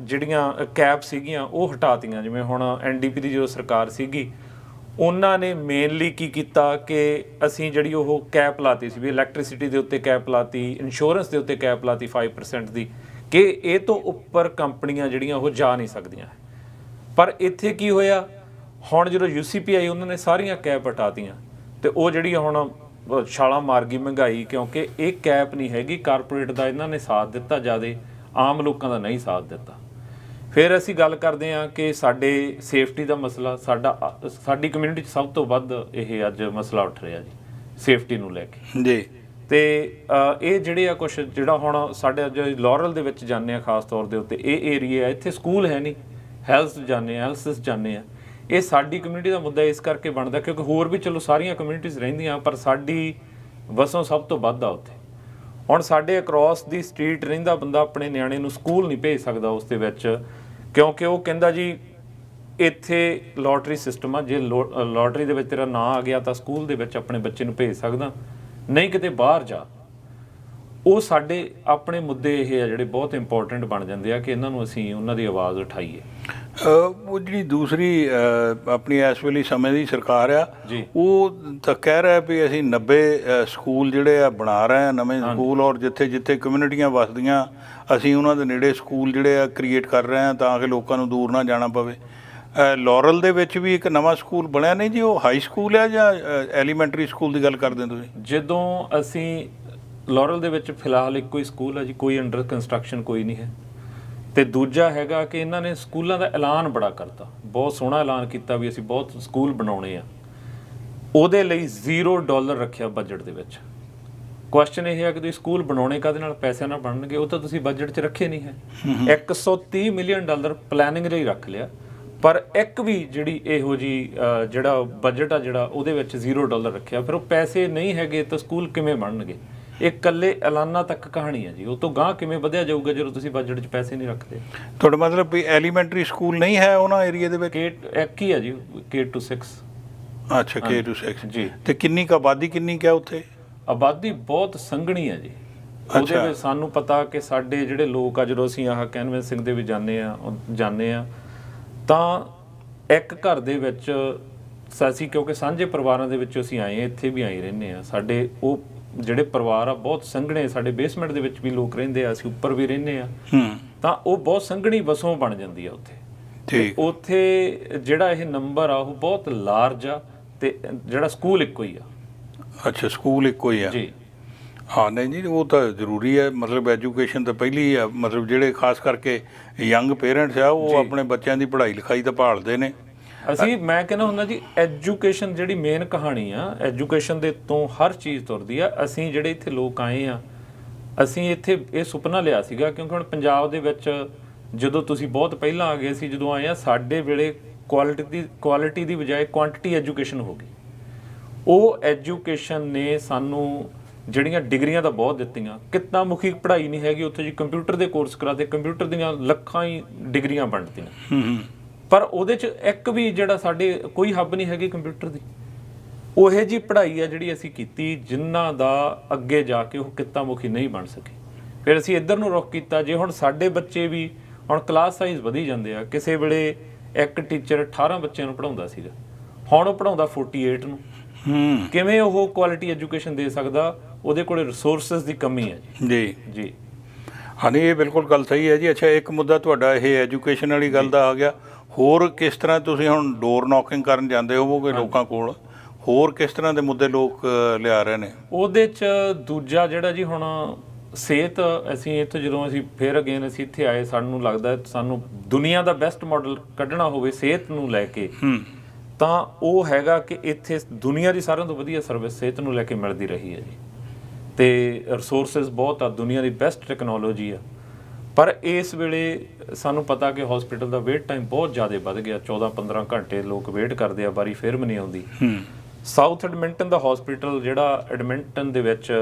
ਜਿਹੜੀਆਂ ਕੈਪ ਸੀਗੀਆਂ, ਉਹ ਹਟਾਤੀਆਂ। ਜਿਵੇਂ ਹੁਣ ਐਨਡੀਪੀ ਦੀ ਜੋ ਸਰਕਾਰ ਸੀਗੀ, ਉਹਨਾਂ ਨੇ ਮੇਨਲੀ ਕੀ ਕੀਤਾ ਕਿ ਅਸੀਂ ਜਿਹੜੀ ਉਹ ਕੈਪ ਲਾਤੀ ਸੀ ਵੀ ਇਲੈਕਟ੍ਰਿਸਿਟੀ ਦੇ ਉੱਤੇ ਕੈਪ ਲਾਤੀ ਇੰਸ਼ੋਰੈਂਸ ਦੇ ਉੱਤੇ ਕੈਪ ਲਾਤੀ 5% ਦੀ, ਕਿ ਇਹ ਤੋਂ ਉੱਪਰ ਕੰਪਨੀਆਂ ਜਿਹੜੀਆਂ ਉਹ ਜਾ ਨਹੀਂ ਸਕਦੀਆਂ। ਪਰ ਇੱਥੇ ਕੀ ਹੋਇਆ? ਹੁਣ ਜਦੋਂ ਯੂਸੀਪੀ ਆਈ ਉਹਨਾਂ ਨੇ ਸਾਰੀਆਂ ਕੈਪ ਹਟਾਤੀਆਂ ਤੇ ਉਹ ਜਿਹੜੀ ਹੁਣ ਛਾਲਾਂ ਮਾਰ ਗਈ ਮਹਿੰਗਾਈ ਕਿਉਂਕਿ ਇਹ ਕੈਪ ਨਹੀਂ ਹੈਗੀ ਕਾਰਪੋਰੇਟ ਦਾ ਇਹਨਾਂ ਨੇ ਸਾਥ ਦਿੱਤਾ ਜਿਆਦੇ ਆਮ ਲੋਕਾਂ ਦਾ ਨਹੀਂ ਸਾਥ ਦਿੱਤਾ। ਫਿਰ ਅਸੀਂ ਗੱਲ ਕਰਦੇ ਹਾਂ ਕਿ ਸਾਡੇ ਸੇਫਟੀ ਦਾ ਮਸਲਾ ਸਾਡਾ ਸਾਡੀ ਕਮਿਊਨਿਟੀ 'ਚ ਸਭ ਤੋਂ ਵੱਧ ਇਹ ਅੱਜ ਮਸਲਾ ਉੱਠ ਰਿਹਾ ਜੀ ਸੇਫਟੀ ਨੂੰ ਲੈ ਕੇ।
ਜੀ।
ਤੇ ਇਹ ਜਿਹੜੇ ਆ ਕੁਝ ਜਿਹੜਾ ਹੁਣ ਸਾਡੇ ਅੱਜ ਲੋਰਲ ਦੇ ਵਿੱਚ ਜਾਂਦੇ ਆ ਖਾਸ ਤੌਰ ਦੇ ਉੱਤੇ ਇਹ ਏਰੀਆ ਇੱਥੇ ਸਕੂਲ ਹੈ ਨਹੀਂ ਹੈਲਥ ਜਾਂਦੇ ਆ ਹੈਲਥਸ ਜਾਂਦੇ ਆ। ਇਹ ਸਾਡੀ ਕਮਿਊਨਿਟੀ ਦਾ ਮੁੱਦਾ ਇਸ ਕਰਕੇ ਬਣਦਾ ਕਿਉਂਕਿ ਹੋਰ ਵੀ ਚਲੋ ਸਾਰੀਆਂ ਕਮਿਊਨਿਟੀਆਂ ਰਹਿੰਦੀਆਂ, ਪਰ ਸਾਡੀ ਵਸੋਂ ਸਭ ਤੋਂ ਵੱਧ ਆ ਉੱਥੇ। ਹੁਣ ਸਾਡੇ ਅਕ੍ਰੋਸ ਦੀ ਸਟਰੀਟ ਰਹਿੰਦਾ ਬੰਦਾ ਆਪਣੇ ਨਿਆਣੇ ਨੂੰ ਸਕੂਲ ਨਹੀਂ ਭੇਜ ਸਕਦਾ ਉਸ ਦੇ ਵਿੱਚ, ਕਿਉਂਕਿ ਉਹ ਕਹਿੰਦਾ ਜੀ, ਇੱਥੇ ਲੋਟਰੀ ਸਿਸਟਮ ਆ, ਜੇ ਲੋਟਰੀ ਦੇ ਵਿੱਚ ਤੇਰਾ ਨਾਂ ਆ ਗਿਆ ਤਾਂ ਸਕੂਲ ਦੇ ਵਿੱਚ ਆਪਣੇ ਬੱਚੇ ਨੂੰ ਭੇਜ ਸਕਦਾ। ਨਹੀਂ ਕਿਤੇ ਬਾਹਰ ਜਾ। ਉਹ ਸਾਡੇ ਆਪਣੇ ਮੁੱਦੇ ਇਹ ਆ ਜਿਹੜੇ ਬਹੁਤ ਇੰਪੋਰਟੈਂਟ ਬਣ ਜਾਂਦੇ ਆ ਕਿ ਇਹਨਾਂ ਨੂੰ ਅਸੀਂ ਉਹਨਾਂ ਦੀ ਆਵਾਜ਼ ਉਠਾਈਏ।
ਉਹ ਜਿਹੜੀ ਦੂਸਰੀ ਆਪਣੀ ਇਸ ਵੇਲੇ ਸਮੇਂ ਦੀ ਸਰਕਾਰ ਆ। ਉਹ ਤਾਂ ਕਹਿ ਰਿਹਾ ਵੀ ਅਸੀਂ 90 ਅ, ਸਕੂਲ ਜਿਹੜੇ ਆ ਬਣਾ ਰਹੇ ਆ ਨਵੇਂ ਸਕੂਲ ਔਰ ਜਿੱਥੇ ਜਿੱਥੇ ਕਮਿਊਨਿਟੀਆਂ ਵਸਦੀਆਂ ਅਸੀਂ ਉਹਨਾਂ ਦੇ ਨੇੜੇ ਸਕੂਲ ਜਿਹੜੇ ਆ ਕ੍ਰੀਏਟ ਕਰ ਰਹੇ ਆ ਤਾਂ ਕਿ ਲੋਕਾਂ ਨੂੰ ਦੂਰ ਨਾ ਜਾਣਾ ਪਵੇ। ਲੋਰਲ ਦੇ ਵਿੱਚ ਵੀ ਇੱਕ ਨਵਾਂ ਸਕੂਲ ਬਣਿਆ ਨਹੀਂ ਜੀ ਉਹ ਹਾਈ ਸਕੂਲ ਆ ਜਾਂ ਐਲੀਮੈਂਟਰੀ ਸਕੂਲ ਦੀ ਗੱਲ ਕਰਦੇ ਹੋ ਤੁਸੀਂ?
ਜਦੋਂ ਅਸੀਂ ਲੋਰਲ ਦੇ ਵਿੱਚ ਫਿਲਹਾਲ ਇੱਕੋ ਹੀ ਸਕੂਲ ਹੈ ਜੀ ਕੋਈ ਅੰਡਰ ਕੰਸਟਰਕਸ਼ਨ ਕੋਈ ਨਹੀਂ ਹੈ। ਤੇ ਦੂਜਾ ਹੈਗਾ ਕਿ ਇਹਨਾਂ ਨੇ ਸਕੂਲਾਂ ਦਾ ਐਲਾਨ ਬੜਾ ਕਰਤਾ। ਬਹੁਤ ਸੋਹਣਾ ਐਲਾਨ ਕੀਤਾ ਵੀ ਅਸੀਂ ਬਹੁਤ ਸਕੂਲ ਬਣਾਉਣੇ ਆ। ਉਹਦੇ ਲਈ 0 ਡਾਲਰ ਰੱਖਿਆ ਬਜਟ ਦੇ ਵਿੱਚ। ਕੁਐਸਚਨ ਇਹ ਹੈ ਕਿ ਤੁਸੀਂ ਸਕੂਲ ਬਣਾਉਣੇ ਕਾਦੇ ਨਾਲ? ਪੈਸਿਆਂ ਨਾਲ ਬਣਨਗੇ ਉਹ ਤਾਂ ਤੁਸੀਂ ਬਜਟ 'ਚ ਰੱਖੇ ਨਹੀਂ ਹੈ। 130 ਮਿਲੀਅਨ ਡਾਲਰ ਪਲੈਨਿੰਗ ਲਈ ਰੱਖ ਲਿਆ। ਪਰ ਇੱਕ ਵੀ ਜਿਹੜੀ ਇਹੋ ਜੀ ਜਿਹੜਾ ਬਜਟ ਆ ਜਿਹੜਾ ਉਹਦੇ ਵਿੱਚ 0 ਡਾਲਰ ਰੱਖਿਆ। ਫਿਰ ਉਹ ਪੈਸੇ ਨਹੀਂ ਹੈਗੇ ਤਾਂ ਸਕੂਲ ਕਿਵੇਂ ਬਣਨਗੇ? ਇਹ ਇਕੱਲੇ ਐਲਾਨਾਂ ਤੱਕ ਕਹਾਣੀ ਹੈ ਜੀ। ਉਹ ਤੋਂ ਗਾਂ ਕਿਵੇਂ ਵਧਿਆ ਜਾਊਗਾ ਜਦੋਂ ਤੁਸੀਂ ਬਜਟ 'ਚ ਪੈਸੇ ਨਹੀਂ ਰੱਖਦੇ?
ਤੁਹਾਡਾ ਮਤਲਬ ਵੀ ਐਲੀਮੈਂਟਰੀ ਸਕੂਲ ਨਹੀਂ ਹੈ ਉਹਨਾਂ ਏਰੀਆ ਦੇ ਵਿੱਚ?
ਕੇ ਇੱਕ ਹੀ ਹੈ ਜੀ? ਕੇ ਟੂ 6
ਅੱਛਾ ਕੇ ਟੂ 6
ਜੀ।
ਤੇ ਕਿੰਨੀ ਕੁ ਆਬਾਦੀ ਕਿੰਨੀ ਕੁ ਹੈ ਉੱਥੇ?
ਆਬਾਦੀ ਬਹੁਤ ਸੰਘਣੀ ਹੈ ਜੀ। ਉਹਦੇ। ਵਿੱਚ ਸਾਨੂੰ ਪਤਾ ਕਿ ਸਾਡੇ ਜਿਹੜੇ ਲੋਕ ਆ ਜਦੋਂ ਅਸੀਂ ਆਹ ਕੈਨਵੈਂਸਿੰਗ ਦੇ ਵੀ ਜਾਂਦੇ ਆ ਜਾਂਦੇ ਆ ਤਾਂ ਇੱਕ ਘਰ ਦੇ ਵਿੱਚ ਸ- ਅਸੀਂ ਕਿਉਂਕਿ ਸਾਂਝੇ ਪਰਿਵਾਰਾਂ ਦੇ ਵਿੱਚ ਅਸੀਂ ਆਏ ਇੱਥੇ ਵੀ ਆਏ ਰਹਿੰਦੇ ਆ ਸਾਡੇ ਉਹ ਜਿਹੜੇ ਪਰਿਵਾਰ ਆ ਬਹੁਤ ਸੰਘਣੇ ਸਾਡੇ ਬੇਸਮੈਂਟ ਦੇ ਵਿੱਚ ਵੀ ਲੋਕ ਰਹਿੰਦੇ ਆ ਅਸੀਂ ਉੱਪਰ ਵੀ ਰਹਿੰਦੇ ਆ।
ਹੂੰ।
ਤਾਂ ਉਹ ਬਹੁਤ ਸੰਘਣੀ ਵਸੋਂ ਬਣ ਜਾਂਦੀ ਆ ਉੱਥੇ।
ਠੀਕ।
ਉੱਥੇ ਜਿਹੜਾ ਇਹ ਨੰਬਰ ਆ ਉਹ ਬਹੁਤ ਲਾਰਜ ਆ ਤੇ ਜਿਹੜਾ ਸਕੂਲ ਇੱਕੋ ਹੀ ਆ।
ਅੱਛਾ ਸਕੂਲ ਇੱਕੋ ਹੀ ਆ?
ਜੀ।
ਹਾਂ ਨਹੀਂ ਜੀ ਉਹ ਤਾਂ ਜ਼ਰੂਰੀ ਹੈ ਮਤਲਬ ਐਜੂਕੇਸ਼ਨ ਤਾਂ ਪਹਿਲੀ ਆ। ਮਤਲਬ ਜਿਹੜੇ ਖਾਸ ਕਰਕੇ ਯੰਗ ਪੇਰੈਂਟਸ ਆ ਉਹ ਆਪਣੇ ਬੱਚਿਆਂ ਦੀ ਪੜ੍ਹਾਈ ਲਿਖਾਈ ਤਾਂ ਭਾਲਦੇ ਨੇ।
ਅਸੀਂ, ਮੈਂ ਕਹਿੰਦਾ ਹੁੰਦਾ ਜੀ ਐਜੂਕੇਸ਼ਨ ਜਿਹੜੀ ਮੇਨ ਕਹਾਣੀ ਆ ਐਜੂਕੇਸ਼ਨ ਦੇ ਤੋਂ ਹਰ ਚੀਜ਼ ਤੁਰਦੀ ਆ। ਅਸੀਂ ਜਿਹੜੇ ਇੱਥੇ ਲੋਕ ਆਏ ਆ, ਅਸੀਂ ਇੱਥੇ ਇਹ ਸੁਪਨਾ ਲਿਆ ਸੀਗਾ, ਕਿਉਂਕਿ ਹੁਣ ਪੰਜਾਬ ਦੇ ਵਿੱਚ ਜਦੋਂ ਤੁਸੀਂ ਬਹੁਤ ਪਹਿਲਾਂ ਆ ਗਏ ਸੀ, ਜਦੋਂ ਆਏ ਆ, ਸਾਡੇ ਵੇਲੇ ਕੁਆਲਿਟੀ ਦੀ ਕੁਆਲਿਟੀ ਦੀ ਬਜਾਏ ਕੁਆਂਟੀਟੀ ਐਜੂਕੇਸ਼ਨ ਹੋ ਗਈ। ਉਹ ਐਜੂਕੇਸ਼ਨ ਨੇ ਸਾਨੂੰ ਜਿਹੜੀਆਂ ਡਿਗਰੀਆਂ ਤਾਂ ਬਹੁਤ ਦਿੱਤੀਆਂ, ਕਿੱਤਾ ਮੁਖੀ ਪੜ੍ਹਾਈ ਨਹੀਂ ਹੈਗੀ ਉੱਥੇ ਜੀ ਕੰਪਿਊਟਰ ਦੇ ਕੋਰਸ ਕਰਾਤੇ ਕੰਪਿਊਟਰ ਦੀਆਂ ਲੱਖਾਂ ਹੀ ਡਿਗਰੀਆਂ ਬਣਦੀਆਂ
ਹੂੰ।
ਪਰ ਉਹਦੇ ਚ ਇੱਕ ਵੀ ਜਿਹੜਾ ਸਾਡੇ ਕੋਈ ਹੱਬ ਨਹੀਂ ਹੈਗੀ ਕੰਪਿਊਟਰ ਦੀ। ਉਹੇ ਜੀ ਪੜ੍ਹਾਈ ਆ ਜਿਹੜੀ ਅਸੀਂ ਕੀਤੀ ਜਿਨ੍ਹਾਂ ਦਾ ਅੱਗੇ ਜਾ ਕੇ ਉਹ ਕਿੱਤਾ ਮੁਖੀ ਨਹੀਂ ਬਣ ਸਕੇ। ਫਿਰ ਅਸੀਂ ਇੱਧਰ ਨੂੰ ਰੁਖ ਕੀਤਾ ਜੇ ਹੁਣ ਸਾਡੇ ਬੱਚੇ ਵੀ ਹੁਣ ਕਲਾਸ ਸਾਈਜ਼ ਵਧੀ ਜਾਂਦੇ ਆ ਕਿਸੇ ਵੇਲੇ ਇੱਕ ਟੀਚਰ 18 ਬੱਚਿਆਂ ਨੂੰ ਪੜਾਉਂਦਾ ਸੀਗਾ। ਹੁਣ ਉਹ ਪੜਾਉਂਦਾ 48 ਨੂੰ।
ਹੂੰ।
ਕਿਵੇਂ ਉਹ ਕੁਆਲਿਟੀ ਐਜੂਕੇਸ਼ਨ ਦੇ ਸਕਦਾ? ਉਹਦੇ ਕੋਲੇ ਰਿਸੋਰਸਸ ਦੀ ਕਮੀ ਹੈ ਜੀ।
ਜੀ। ਹਾਂ ਇਹ ਬਿਲਕੁਲ ਗੱਲ ਸਹੀ ਹੈ ਜੀ। ਅੱਛਾ ਇੱਕ ਮੁੱਦਾ ਤੁਹਾਡਾ ਇਹ ਐਜੂਕੇਸ਼ਨ ਵਾਲੀ ਗੱਲ ਦਾ ਆ ਗਿਆ। ਹੋਰ ਕਿਸ ਤਰ੍ਹਾਂ ਤੁਸੀਂ ਹੁਣ ਡੋਰ ਨੌਕਿੰਗ ਕਰਨ ਜਾਂਦੇ ਹੋਵੋਗੇ ਲੋਕਾਂ ਕੋਲ? ਹੋਰ ਕਿਸ ਤਰ੍ਹਾਂ ਦੇ ਮੁੱਦੇ ਲੋਕ ਲਿਆ ਰਹੇ ਨੇ?
ਉਹਦੇ ਚ ਦੂਜਾ ਜਿਹੜਾ ਜੀ ਹੁਣ ਸਿਹਤ ਅਸੀਂ ਇੱਥੇ ਜਦੋਂ ਅਸੀਂ ਫੇਰ ਅਗੇਨ ਅਸੀਂ ਇੱਥੇ ਆਏ ਸਾਨੂੰ ਲੱਗਦਾ ਸਾਨੂੰ ਦੁਨੀਆ ਦਾ ਬੈਸਟ ਮਾਡਲ ਕੱਢਣਾ ਹੋਵੇ ਸਿਹਤ ਨੂੰ ਲੈ ਕੇ ਤਾਂ ਉਹ ਹੈਗਾ ਕਿ ਇੱਥੇ ਦੁਨੀਆ ਦੀ ਸਾਰਿਆਂ ਤੋਂ ਵਧੀਆ ਸਰਵਿਸ ਸਿਹਤ ਨੂੰ ਲੈ ਕੇ ਮਿਲਦੀ ਰਹੀ ਹੈ ਜੀ। ਤੇ ਰਿਸੋਰਸਸ ਬਹੁਤ ਆ ਦੁਨੀਆ ਦੀ ਬੈਸਟ ਟੈਕਨੋਲੋਜੀ ਆ। ਪਰ ਇਸ ਵੇਲੇ ਸਾਨੂੰ ਪਤਾ ਕਿ ਹਸਪੀਟਲ ਦਾ ਵੇਟ ਟਾਈਮ ਬਹੁਤ ਜ਼ਿਆਦਾ ਵੱਧ ਗਿਆ। 14-15 ਘੰਟੇ ਲੋਕ ਵੇਟ ਕਰਦੇ ਆ ਵਾਰੀ ਫੇਰ ਵੀ ਨਹੀਂ ਆਉਂਦੀ।
ਹੂੰ।
ਸਾਊਥ ਐਡਮਿੰਟਨ ਦਾ ਹਸਪੀਟਲ ਜਿਹੜਾ ਐਡਮਿੰਟਨ ਦੇ ਵਿੱਚ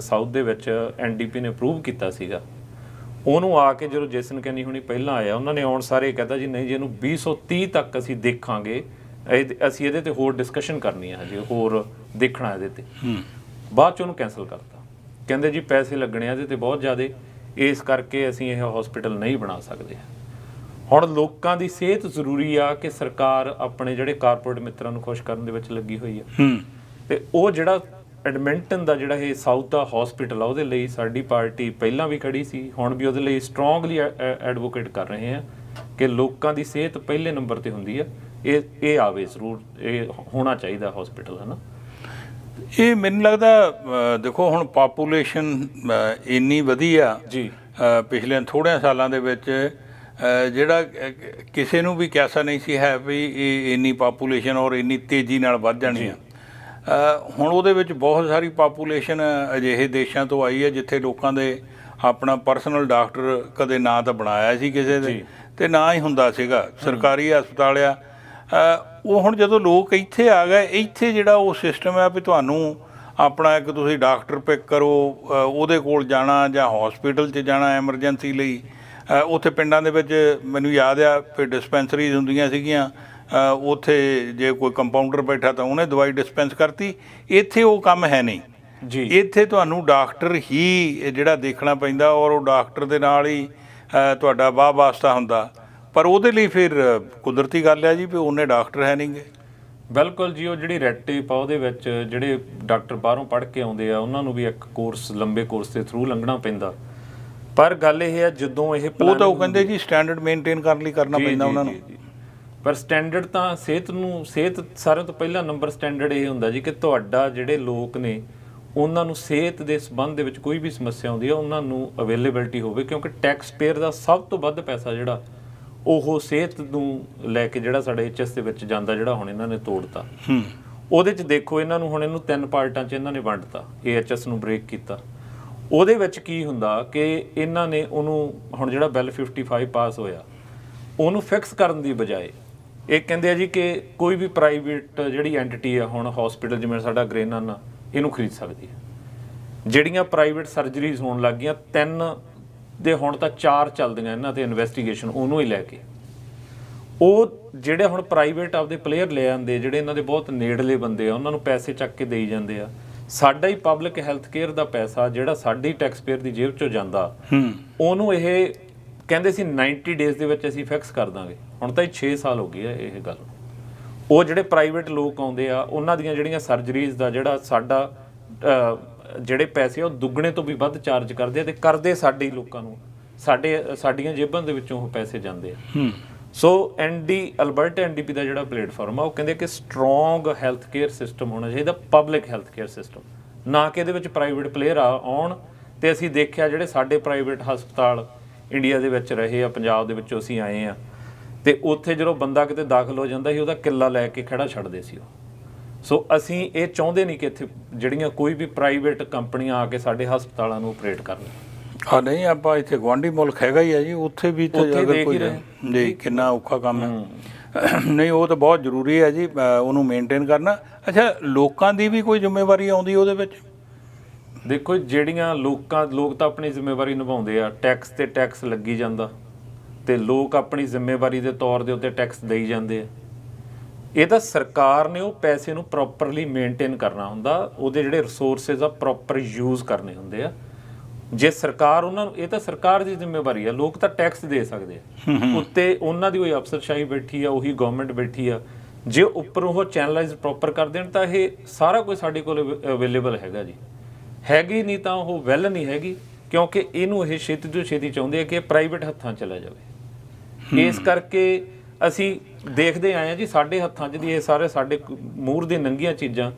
ਸਾਊਥ ਦੇ ਵਿੱਚ ਐਨਡੀਪੀ ਨੇ ਅਪਰੂਵ ਕੀਤਾ ਸੀਗਾ। ਉਹਨੂੰ ਆ ਕੇ ਜਦੋਂ ਜੇਸਨ ਕੈਨੀ ਹੁਣੀ ਪਹਿਲਾਂ ਆਇਆ ਉਹਨਾਂ ਨੇ ਆਉਣ ਸਾਰੇ ਕਹਿੰਦਾ ਜੀ ਨਹੀਂ ਜੀ ਇਹਨੂੰ 2030 ਤੱਕ ਅਸੀਂ ਦੇਖਾਂਗੇ। ਅਸੀਂ ਇਹਦੇ ਤੇ ਹੋਰ ਡਿਸਕਸ਼ਨ ਕਰਨੀ ਹੈ ਹਜੇ ਹੋਰ ਦੇਖਣਾ ਇਹਦੇ ਤੇ।
ਹੂੰ।
ਬਾਅਦ ਚ ਉਹਨੂੰ ਕੈਨਸਲ ਕਰਤਾ। ਕਹਿੰਦੇ ਜੀ ਪੈਸੇ ਲੱਗਣੇ ਆ ਇਹਦੇ ਤੇ ਬਹੁਤ ਜ਼ਿਆਦੇ। ਇਸ ਕਰਕੇ ਅਸੀਂ ਇਹ ਹਸਪੀਟਲ ਨਹੀਂ ਬਣਾ ਸਕਦੇ। ਹੁਣ ਲੋਕਾਂ ਦੀ ਸਿਹਤ ਜ਼ਰੂਰੀ ਆ ਕਿ ਸਰਕਾਰ ਆਪਣੇ ਜਿਹੜੇ ਕਾਰਪੋਰੇਟ ਮਿੱਤਰਾਂ ਨੂੰ ਖੁਸ਼ ਕਰਨ ਦੇ ਵਿੱਚ ਲੱਗੀ ਹੋਈ ਆ।
ਹੂੰ।
ਤੇ ਉਹ ਜਿਹੜਾ ਐਡਮਿੰਟਨ ਦਾ ਜਿਹੜਾ ਇਹ ਸਾਊਥ ਦਾ ਹਸਪੀਟਲ ਆ ਉਹਦੇ ਲਈ ਸਾਡੀ ਪਾਰਟੀ ਪਹਿਲਾਂ ਵੀ ਖੜੀ ਸੀ ਹੁਣ ਵੀ ਉਹਦੇ ਲਈ ਸਟਰੋਂਗਲੀ ਐਡਵੋਕੇਟ ਕਰ ਰਹੇ ਆ ਕਿ ਲੋਕਾਂ ਦੀ ਸਿਹਤ ਪਹਿਲੇ ਨੰਬਰ ਤੇ ਹੁੰਦੀ ਆ। ਇਹ ਇਹ ਆਵੇ ਜ਼ਰੂਰ ਇਹ ਹੋਣਾ ਚਾਹੀਦਾ ਹਸਪੀਟਲ ਹੈ ਨਾ
ਇਹ ਮੈਨੂੰ ਲੱਗਦਾ ਦੇਖੋ ਹੁਣ ਪਾਪੂਲੇਸ਼ਨ ਇੰਨੀ ਵਧੀ ਆ
ਜੀ
ਪਿਛਲੇ ਥੋੜ੍ਹਿਆਂ ਸਾਲਾਂ ਦੇ ਵਿੱਚ ਜਿਹੜਾ ਕਿਸੇ ਨੂੰ ਵੀ ਕਿਆਸਾ ਨਹੀਂ ਸੀ ਹੈ ਵੀ ਇਹ ਇੰਨੀ ਪਾਪੂਲੇਸ਼ਨ ਔਰ ਇੰਨੀ ਤੇਜ਼ੀ ਨਾਲ ਵੱਧ ਜਾਣੀ ਆ। ਹੁਣ ਉਹਦੇ ਵਿੱਚ ਬਹੁਤ ਸਾਰੀ ਪਾਪੂਲੇਸ਼ਨ ਅਜਿਹੇ ਦੇਸ਼ਾਂ ਤੋਂ ਆਈ ਹੈ ਜਿੱਥੇ ਲੋਕਾਂ ਦੇ ਆਪਣਾ ਪਰਸਨਲ ਡਾਕਟਰ ਕਦੇ ਨਾ ਤਾਂ ਬਣਾਇਆ ਸੀ ਕਿਸੇ ਦੇ। ਤੇ ਨਾ ਹੀ ਹੁੰਦਾ ਸੀਗਾ। ਸਰਕਾਰੀ ਹਸਪਤਾਲ ਆ। ਉਹ ਹੁਣ ਜਦੋਂ ਲੋਕ ਇੱਥੇ ਆ ਗਏ ਇੱਥੇ ਜਿਹੜਾ ਉਹ ਸਿਸਟਮ ਹੈ ਵੀ ਤੁਹਾਨੂੰ ਆਪਣਾ ਇੱਕ ਤੁਸੀਂ ਡਾਕਟਰ ਪਿਕ ਕਰੋ ਉਹਦੇ ਕੋਲ ਜਾਣਾ ਜਾਂ ਹਸਪੀਟਲ 'ਚ ਜਾਣਾ ਐਮਰਜੈਂਸੀ ਲਈ ਉੱਥੇ ਪਿੰਡਾਂ ਦੇ ਵਿੱਚ ਮੈਨੂੰ ਯਾਦ ਆ ਫਿਰ ਡਿਸਪੈਂਸਰੀਜ਼ ਹੁੰਦੀਆਂ ਸੀਗੀਆਂ ਉੱਥੇ ਜੇ ਕੋਈ ਕੰਪਾਊਂਡਰ ਬੈਠਾ ਤਾਂ ਉਹਨੇ ਦਵਾਈ ਡਿਸਪੈਂਸ ਕਰਤੀ। ਇੱਥੇ ਉਹ ਕੰਮ ਹੈ ਨਹੀਂ।
ਜੀ।
ਇੱਥੇ ਤੁਹਾਨੂੰ ਡਾਕਟਰ ਹੀ ਜਿਹੜਾ ਦੇਖਣਾ ਪੈਂਦਾ ਔਰ ਉਹ ਡਾਕਟਰ ਦੇ ਨਾਲ ਹੀ ਤੁਹਾਡਾ ਵਾਹ ਵਾਸਤਾ ਹੁੰਦਾ। ਪਰ ਉਹਦੇ ਲਈ ਫਿਰ ਕੁਦਰਤੀ ਗੱਲ ਹੈ ਜੀ ਵੀ ਉਹਨੇ ਡਾਕਟਰ ਹੈ ਨਹੀਂਗੇ।
ਬਿਲਕੁਲ ਜੀ ਉਹ ਜਿਹੜੀ ਰੈਡ ਟੇਪ ਆ ਉਹਦੇ ਵਿੱਚ ਜਿਹੜੇ ਡਾਕਟਰ ਬਾਹਰੋਂ ਪੜ੍ਹ ਕੇ ਆਉਂਦੇ ਆ ਉਹਨਾਂ ਨੂੰ ਵੀ ਇੱਕ ਕੋਰਸ ਲੰਬੇ ਕੋਰਸ ਦੇ ਥਰੂ ਲੰਘਣਾ ਪੈਂਦਾ। ਪਰ ਗੱਲ ਇਹ ਹੈ ਜਦੋਂ ਇਹ
ਉਹ ਤਾਂ ਉਹ ਕਹਿੰਦੇ ਜੀ ਸਟੈਂਡਰਡ ਮੇਨਟੇਨ ਕਰਨ ਲਈ ਕਰਨਾ ਪੈਂਦਾ ਉਹਨਾਂ ਨੂੰ।
ਪਰ ਸਟੈਂਡਰਡ ਤਾਂ ਸਿਹਤ ਨੂੰ ਸਿਹਤ ਸਾਰਿਆਂ ਤੋਂ ਪਹਿਲਾ ਨੰਬਰ ਸਟੈਂਡਰਡ ਇਹ ਹੁੰਦਾ ਜੀ ਕਿ ਤੁਹਾਡਾ ਜਿਹੜੇ ਲੋਕ ਨੇ ਉਹਨਾਂ ਨੂੰ ਸਿਹਤ ਦੇ ਸੰਬੰਧ ਦੇ ਵਿੱਚ ਕੋਈ ਵੀ ਸਮੱਸਿਆ ਆਉਂਦੀ ਹੈ ਉਹਨਾਂ ਨੂੰ ਅਵੇਲੇਬਿਲਟੀ ਹੋਵੇ ਕਿਉਂਕਿ ਟੈਕਸ ਪੇਅਰ ਦਾ ਸਭ ਤੋਂ ਵੱਧ ਪੈਸਾ ਜਿਹੜਾ ਉਹ ਸਿਹਤ ਨੂੰ ਲੈ ਕੇ ਜਿਹੜਾ ਸਾਡੇ ਐਚਐਸ ਦੇ ਵਿੱਚ ਜਾਂਦਾ ਜਿਹੜਾ ਹੁਣ ਇਹਨਾਂ ਨੇ ਤੋੜਤਾ।
ਹੂੰ।
ਉਹਦੇ ਚ ਦੇਖੋ ਇਹਨਾਂ ਨੂੰ ਹੁਣ ਇਹਨੂੰ ਤਿੰਨ ਪਾਰਟਾਂ 'ਚ ਇਹਨਾਂ ਨੇ ਵੰਡਤਾ ਏਐਚਐਸ ਨੂੰ ਬ੍ਰੇਕ ਕੀਤਾ। ਉਹਦੇ ਵਿੱਚ ਕੀ ਹੁੰਦਾ ਕਿ ਇਹਨਾਂ ਨੇ ਉਹਨੂੰ ਹੁਣ ਜਿਹੜਾ ਬਿੱਲ 55 ਪਾਸ ਹੋਇਆ ਉਹਨੂੰ ਫਿਕਸ ਕਰਨ ਦੀ ਬਜਾਏ ਇਹ ਕਹਿੰਦੇ ਆ ਜੀ ਕਿ ਕੋਈ ਵੀ ਪ੍ਰਾਈਵੇਟ ਜਿਹੜੀ ਐਂਟੀਟੀ ਆ ਹੁਣ ਹਸਪੀਟਲ ਜਿਵੇਂ ਸਾਡਾ ਗ੍ਰੇਨਾਨਾ ਇਹਨੂੰ ਖਰੀਦ ਸਕਦੀ ਹੈ ਜਿਹੜੀਆਂ ਪ੍ਰਾਈਵੇਟ ਸਰਜਰੀਜ਼ ਹੋਣ ਲੱਗ ਗਈਆਂ ਤਿੰਨ ਦੇ ਹੁਣ ਤਾਂ ਚਾਰ ਚੱਲਦੀਆਂ ਇਹਨਾਂ ਤੇ ਇਨਵੈਸਟੀਗੇਸ਼ਨ ਉਹਨੂੰ ਹੀ ਲੈ ਕੇ। ਉਹ ਜਿਹੜੇ ਹੁਣ ਪ੍ਰਾਈਵੇਟ ਆਪਦੇ ਪਲੇਅਰ ਲੈ ਆਂਦੇ ਜਿਹੜੇ ਇਹਨਾਂ ਦੇ ਬਹੁਤ ਨੇੜਲੇ ਬੰਦੇ ਆ ਉਹਨਾਂ ਨੂੰ ਪੈਸੇ ਚੱਕ ਕੇ ਦੇਈ ਜਾਂਦੇ ਆ। ਸਾਡਾ ਹੀ ਪਬਲਿਕ ਹੈਲਥ ਕੇਅਰ ਦਾ ਪੈਸਾ ਜਿਹੜਾ ਸਾਡੀ ਟੈਕਸ ਪੇਅਰ ਦੀ ਜੇਬ ਚੋਂ ਜਾਂਦਾ
ਹੂੰ।
ਉਹਨੂੰ ਇਹ ਕਹਿੰਦੇ ਸੀ 90 ਡੇਜ਼ ਦੇ ਵਿੱਚ ਅਸੀਂ ਫਿਕਸ ਕਰ ਦਾਂਗੇ। ਹੁਣ ਤਾਂ ਇਹ 6 ਸਾਲ ਹੋ ਗਏ ਆ ਇਹ ਗੱਲ। ਉਹ ਜਿਹੜੇ ਪ੍ਰਾਈਵੇਟ ਲੋਕ ਆਉਂਦੇ ਆ ਉਹਨਾਂ ਦੀਆਂ ਜਿਹੜੀਆਂ ਸਰਜਰੀਜ਼ ਦਾ ਜਿਹੜਾ ਸਾਡਾ ਜਿਹੜੇ ਪੈਸੇ ਉਹ ਦੁੱਗਣੇ ਤੋਂ ਵੀ ਵੱਧ ਚਾਰਜ ਕਰਦੇ ਆ ਤੇ ਕਰਦੇ ਸਾਡੇ ਲੋਕਾਂ ਨੂੰ। ਸਾਡੇ ਸਾਡੀਆਂ ਜੇਬਾਂ ਦੇ ਵਿੱਚੋਂ ਉਹ ਪੈਸੇ ਜਾਂਦੇ ਆ। ਸੋ ਐਨਡੀ ਅਲਬਰਟ ਐਨਡੀਪੀ ਦਾ ਜਿਹੜਾ ਪਲੇਟਫਾਰਮ ਆ ਉਹ ਕਹਿੰਦੇ ਕਿ ਸਟਰੋਂਗ ਹੈਲਥ ਕੇਅਰ ਸਿਸਟਮ ਹੋਣਾ ਚਾਹੀਦਾ ਪਬਲਿਕ ਹੈਲਥ ਕੇਅਰ ਸਿਸਟਮ ਨਾ ਕਿ ਇਹਦੇ ਵਿੱਚ ਪ੍ਰਾਈਵੇਟ ਪਲੇਅਰ ਆ ਆਉਣ ਤੇ ਅਸੀਂ ਦੇਖਿਆ ਜਿਹੜੇ ਸਾਡੇ ਪ੍ਰਾਈਵੇਟ ਹਸਪਤਾਲ ਇੰਡੀਆ ਦੇ ਵਿੱਚ ਰਹੇ ਆ ਪੰਜਾਬ ਦੇ ਵਿੱਚੋਂ ਅਸੀਂ ਆਏ ਆ ਤੇ ਉੱਥੇ ਜਦੋਂ ਬੰਦਾ ਕਿਤੇ ਦਾਖਲ ਹੋ ਜਾਂਦਾ ਸੀ ਉਹਦਾ ਕਿੱਲਾ ਲੈ ਕੇ ਖੜਾ ਛੱਡਦੇ ਸੀ ਉਹ। ਸੋ ਅਸੀਂ ਇਹ ਚਾਹੁੰਦੇ ਨਹੀਂ ਕਿ ਇੱਥੇ ਜਿਹੜੀਆਂ ਕੋਈ ਵੀ ਪ੍ਰਾਈਵੇਟ ਕੰਪਨੀਆਂ ਆ ਕੇ ਸਾਡੇ ਹਸਪਤਾਲਾਂ ਨੂੰ ਆਪਰੇਟ ਕਰਨ।
ਆ ਨਹੀਂ ਆਪਾਂ ਇੱਥੇ ਗਵਾਂਢੀ ਮੁਲਕ ਹੈਗਾ ਹੀ ਆ ਜੀ ਉੱਥੇ ਵੀ ਤਾਂ ਅਗਰ ਕੋਈ
ਹੀ।
ਜੀ ਕਿੰਨਾ ਔਖਾ ਕੰਮ ਹੈ। ਨਹੀਂ ਉਹ ਤਾਂ ਬਹੁਤ ਜ਼ਰੂਰੀ ਹੈ ਜੀ ਉਹਨੂੰ ਮੇਨਟੇਨ ਕਰਨਾ। ਅੱਛਾ ਲੋਕਾਂ ਦੀ ਵੀ ਕੋਈ ਜ਼ਿੰਮੇਵਾਰੀ ਆਉਂਦੀ ਉਹਦੇ ਵਿੱਚ?
ਦੇਖੋ ਜਿਹੜੀਆਂ ਲੋਕਾਂ ਲੋਕ ਤਾਂ ਆਪਣੀ ਜ਼ਿੰਮੇਵਾਰੀ ਨਿਭਾਉਂਦੇ ਆ। ਟੈਕਸ ਤੇ ਟੈਕਸ ਲੱਗੀ ਜਾਂਦਾ ਤੇ ਲੋਕ ਆਪਣੀ ਜ਼ਿੰਮੇਵਾਰੀ ਦੇ ਤੌਰ ਦੇ ਉੱਤੇ ਟੈਕਸ ਦੇਈ ਜਾਂਦੇ ਆ। ਇਹ ਤਾਂ ਸਰਕਾਰ ਨੇ ਉਹ ਪੈਸੇ ਨੂੰ ਪ੍ਰੋਪਰਲੀ ਮੇਨਟੇਨ ਕਰਨਾ ਹੁੰਦਾ ਉਹਦੇ ਜਿਹੜੇ ਰਿਸੋਰਸਸ ਆ ਪ੍ਰੋਪਰ ਯੂਜ਼ ਕਰਨੇ ਹੁੰਦੇ ਆ। ਜੇ ਸਰਕਾਰ ਉਹਨਾਂ ਨੂੰ ਇਹ ਤਾਂ ਸਰਕਾਰ ਦੀ ਜ਼ਿੰਮੇਵਾਰੀ ਆ ਲੋਕ ਤਾਂ ਟੈਕਸ ਦੇ ਸਕਦੇ ਆ। ਉੱਤੇ ਉਹਨਾਂ ਦੀ ਕੋਈ ਅਫਸਰਸ਼ਾਹੀ ਬੈਠੀ ਆ ਉਹੀ ਗਵਰਨਮੈਂਟ ਬੈਠੀ ਆ। ਜੇ ਉੱਪਰ ਉਹ ਚੈਨਲਾਈਜ਼ ਪ੍ਰੋਪਰ ਕਰ ਦੇਣ ਤਾਂ ਇਹ ਸਾਰਾ ਕੁਝ ਸਾਡੇ ਕੋਲ ਅਵੇਲੇਬਲ ਹੈਗਾ ਜੀ। ਹੈਗੀ ਨਹੀਂ ਤਾਂ ਉਹ ਵੈਲ ਨਹੀਂ ਹੈਗੀ ਕਿਉਂਕਿ ਇਹਨੂੰ ਇਹ ਛੇਤੀ ਤੋਂ ਛੇਤੀ ਚਾਹੁੰਦੇ ਆ ਕਿ ਪ੍ਰਾਈਵੇਟ ਹੱਥਾਂ ਚਲਾ ਜਾਵੇ। ਇਸ ਕਰਕੇ ਅਸੀਂ ਦੇਖਦੇ ਆਏ ਆ ਜੀ ਸਾਡੇ ਹੱਥਾਂ 'ਚ ਦੀ ਇਹ ਸਾਰੇ ਸਾਡੇ ਮੂਰ ਦੇ ਨੰਗੀਆਂ ਚੀਜ਼ਾਂ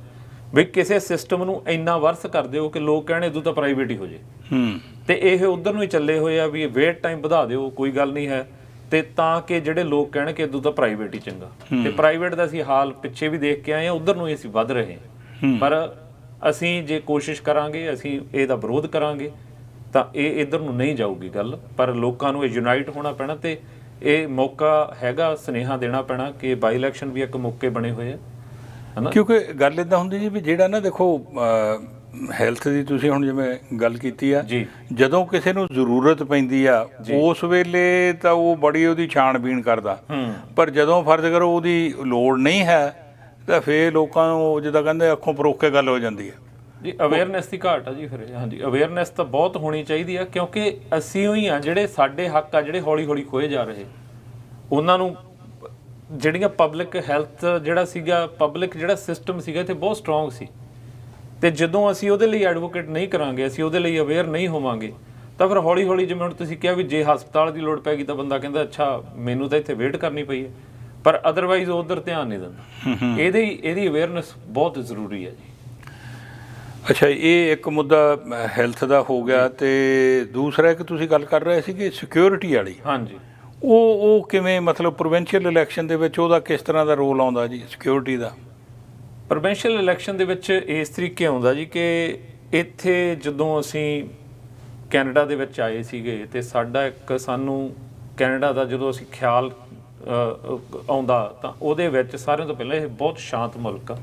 ਵੀ ਕਿਸੇ ਸਿਸਟਮ ਨੂੰ ਇੰਨਾ ਵਰਸ ਕਰ ਦਿਓ ਕਿ ਲੋਕ ਕਹਿਣ ਇਦੋਂ ਤਾਂ ਪ੍ਰਾਈਵੇਟ ਹੀ ਹੋ ਜੇ।
ਹੂੰ।
ਤੇ ਇਹ ਉਧਰ ਨੂੰ ਹੀ ਚੱਲੇ ਹੋਏ ਆ ਵੀ ਵੇਟ ਟਾਈਮ ਵਧਾ ਦਿਓ ਕੋਈ ਗੱਲ ਨਹੀਂ ਹੈ। ਤੇ ਤਾਂ ਕਿ ਜਿਹੜੇ ਲੋਕ ਕਹਿਣ ਕਿ ਇਦੋਂ ਤਾਂ ਪ੍ਰਾਈਵੇਟ ਹੀ ਚੰਗਾ। ਤੇ ਪ੍ਰਾਈਵੇਟ ਦਾ ਅਸੀਂ ਹਾਲ ਪਿੱਛੇ ਵੀ ਦੇਖ ਕੇ ਆਏ ਆ ਉਧਰ ਨੂੰ ਹੀ ਅਸੀਂ ਵੱਧ ਰਹੇ ਹਾਂ। ਪਰ ਅਸੀਂ ਜੇ ਕੋਸ਼ਿਸ਼ ਕਰਾਂਗੇ ਅਸੀਂ ਇਹਦਾ ਵਿਰੋਧ ਕਰਾਂਗੇ ਤਾਂ ਇਹ ਇਧਰ ਨੂੰ ਨਹੀਂ ਜਾਊਗੀ ਗੱਲ। ਪਰ ਲੋਕਾਂ ਨੂੰ ਇਹ ਯੂਨਾਈਟ ਹੋਣਾ ਪੈਣਾ ਤੇ ਇਹ ਮੌਕਾ ਹੈਗਾ ਸਨੇਹਾ ਦੇਣਾ ਪੈਣਾ ਕਿ ਬਾਈ ਇਲੈਕਸ਼ਨ ਵੀ ਇੱਕ ਮੌਕੇ ਬਣੇ ਹੋਏ ਆ ਹਨਾ?
ਕਿਉਂਕਿ ਗੱਲ ਇਦਾਂ ਹੁੰਦੀ ਜੀ ਵੀ ਜਿਹੜਾ ਨਾ ਦੇਖੋ ਹੈਲਥ ਦੀ ਤੁਸੀਂ ਹੁਣ ਜਿਵੇਂ ਗੱਲ ਕੀਤੀ ਆ ਜਦੋਂ ਕਿਸੇ ਨੂੰ ਜ਼ਰੂਰਤ ਪੈਂਦੀ ਆ ਉਸ ਵੇਲੇ ਤਾਂ ਉਹ ਬੜੀ ਉਹਦੀ ਛਾਣਬੀਣ ਕਰਦਾ। ਪਰ ਜਦੋਂ ਫਰਜ਼ ਕਰੋ ਉਹਦੀ ਲੋੜ ਨਹੀਂ ਹੈ ਤਾਂ ਫੇਰ ਲੋਕਾਂ ਨੂੰ ਜਿੱਦਾਂ ਕਹਿੰਦੇ ਅੱਖੋਂ ਪਰੋਕ ਕੇ ਗੱਲ ਹੋ ਜਾਂਦੀ ਹੈ
ਜੀ ਅਵੇਅਰਨੈਸ ਦੀ ਘਾਟ ਆ ਜੀ ਫਿਰ ਇਹ, ਹਾਂਜੀ ਅਵੇਅਰਨੈਸ ਤਾਂ ਬਹੁਤ ਹੋਣੀ ਚਾਹੀਦੀ ਆ ਕਿਉਂਕਿ ਅਸੀਂ ਹੀ ਆ ਜਿਹੜੇ ਸਾਡੇ ਹੱਕ ਆ ਜਿਹੜੇ ਹੌਲੀ-ਹੌਲੀ ਖੋਏ ਜਾ ਰਹੇ। ਉਹਨਾਂ ਨੂੰ ਜਿਹੜੀਆਂ ਪਬਲਿਕ ਹੈਲਥ ਜਿਹੜਾ ਸੀਗਾ ਪਬਲਿਕ ਜਿਹੜਾ ਸਿਸਟਮ ਸੀਗਾ ਇੱਥੇ ਬਹੁਤ ਸਟਰੋਂਗ ਸੀ। ਤੇ ਜਦੋਂ ਅਸੀਂ ਉਹਦੇ ਲਈ ਐਡਵੋਕੇਟ ਨਹੀਂ ਕਰਾਂਗੇ ਅਸੀਂ ਉਹਦੇ ਲਈ ਅਵੇਅਰ ਨਹੀਂ ਹੋਵਾਂਗੇ ਤਾਂ ਫਿਰ ਹੌਲੀ-ਹੌਲੀ ਜਿਵੇਂ ਹੁਣ ਤੁਸੀਂ ਕਿਹਾ ਵੀ ਜੇ ਹਸਪਤਾਲ ਦੀ ਲੋੜ ਪੈ ਗਈ ਤਾਂ ਬੰਦਾ ਕਹਿੰਦਾ ਅੱਛਾ ਮੈਨੂੰ ਤਾਂ ਇੱਥੇ ਵੇਟ ਕਰਨੀ ਪਈ ਹੈ। ਪਰ ਅਦਰਵਾਈਜ਼ ਉਧਰ ਧਿਆਨ ਨਹੀਂ ਦਿੰਦਾ। ਇਹਦੀ ਇਹਦੀ ਅਵੇਅਰਨੈਸ ਬਹੁਤ ਜ਼ਰੂਰੀ ਹੈ ਜੀ।
ਅੱਛਾ ਇਹ ਇੱਕ ਮੁੱਦਾ ਹੈਲਥ ਦਾ ਹੋ ਗਿਆ ਤੇ ਦੂਸਰਾ ਇੱਕ ਤੁਸੀਂ ਗੱਲ ਕਰ ਰਹੇ ਸੀ ਕਿ ਸਿਕਿਉਰਿਟੀ ਵਾਲੀ।
ਹਾਂਜੀ।
ਉਹ ਉਹ ਕਿਵੇਂ ਮਤਲਬ ਪ੍ਰੋਵਿੰਸ਼ੀਅਲ ਇਲੈਕਸ਼ਨ ਦੇ ਵਿੱਚ ਉਹਦਾ ਕਿਸ ਤਰ੍ਹਾਂ ਦਾ ਰੋਲ ਆਉਂਦਾ ਜੀ ਸਿਕਿਉਰਿਟੀ ਦਾ?
ਪ੍ਰੋਵਿੰਸ਼ੀਅਲ ਇਲੈਕਸ਼ਨ ਦੇ ਵਿੱਚ ਇਸ ਤਰੀਕੇ ਆਉਂਦਾ ਜੀ ਕਿ ਇੱਥੇ ਜਦੋਂ ਅਸੀਂ ਕੈਨੇਡਾ ਦੇ ਵਿੱਚ ਆਏ ਸੀਗੇ ਤੇ ਸਾਡਾ ਇੱਕ ਸਾਨੂੰ ਕੈਨੇਡਾ ਦਾ ਜਦੋਂ ਅਸੀਂ ਖਿਆਲ ਆਉਂਦਾ ਤਾਂ ਉਹਦੇ ਵਿੱਚ ਸਾਰਿਆਂ ਤੋਂ ਪਹਿਲਾਂ ਇਹ ਬਹੁਤ ਸ਼ਾਂਤ ਮੁਲਕ ਆ।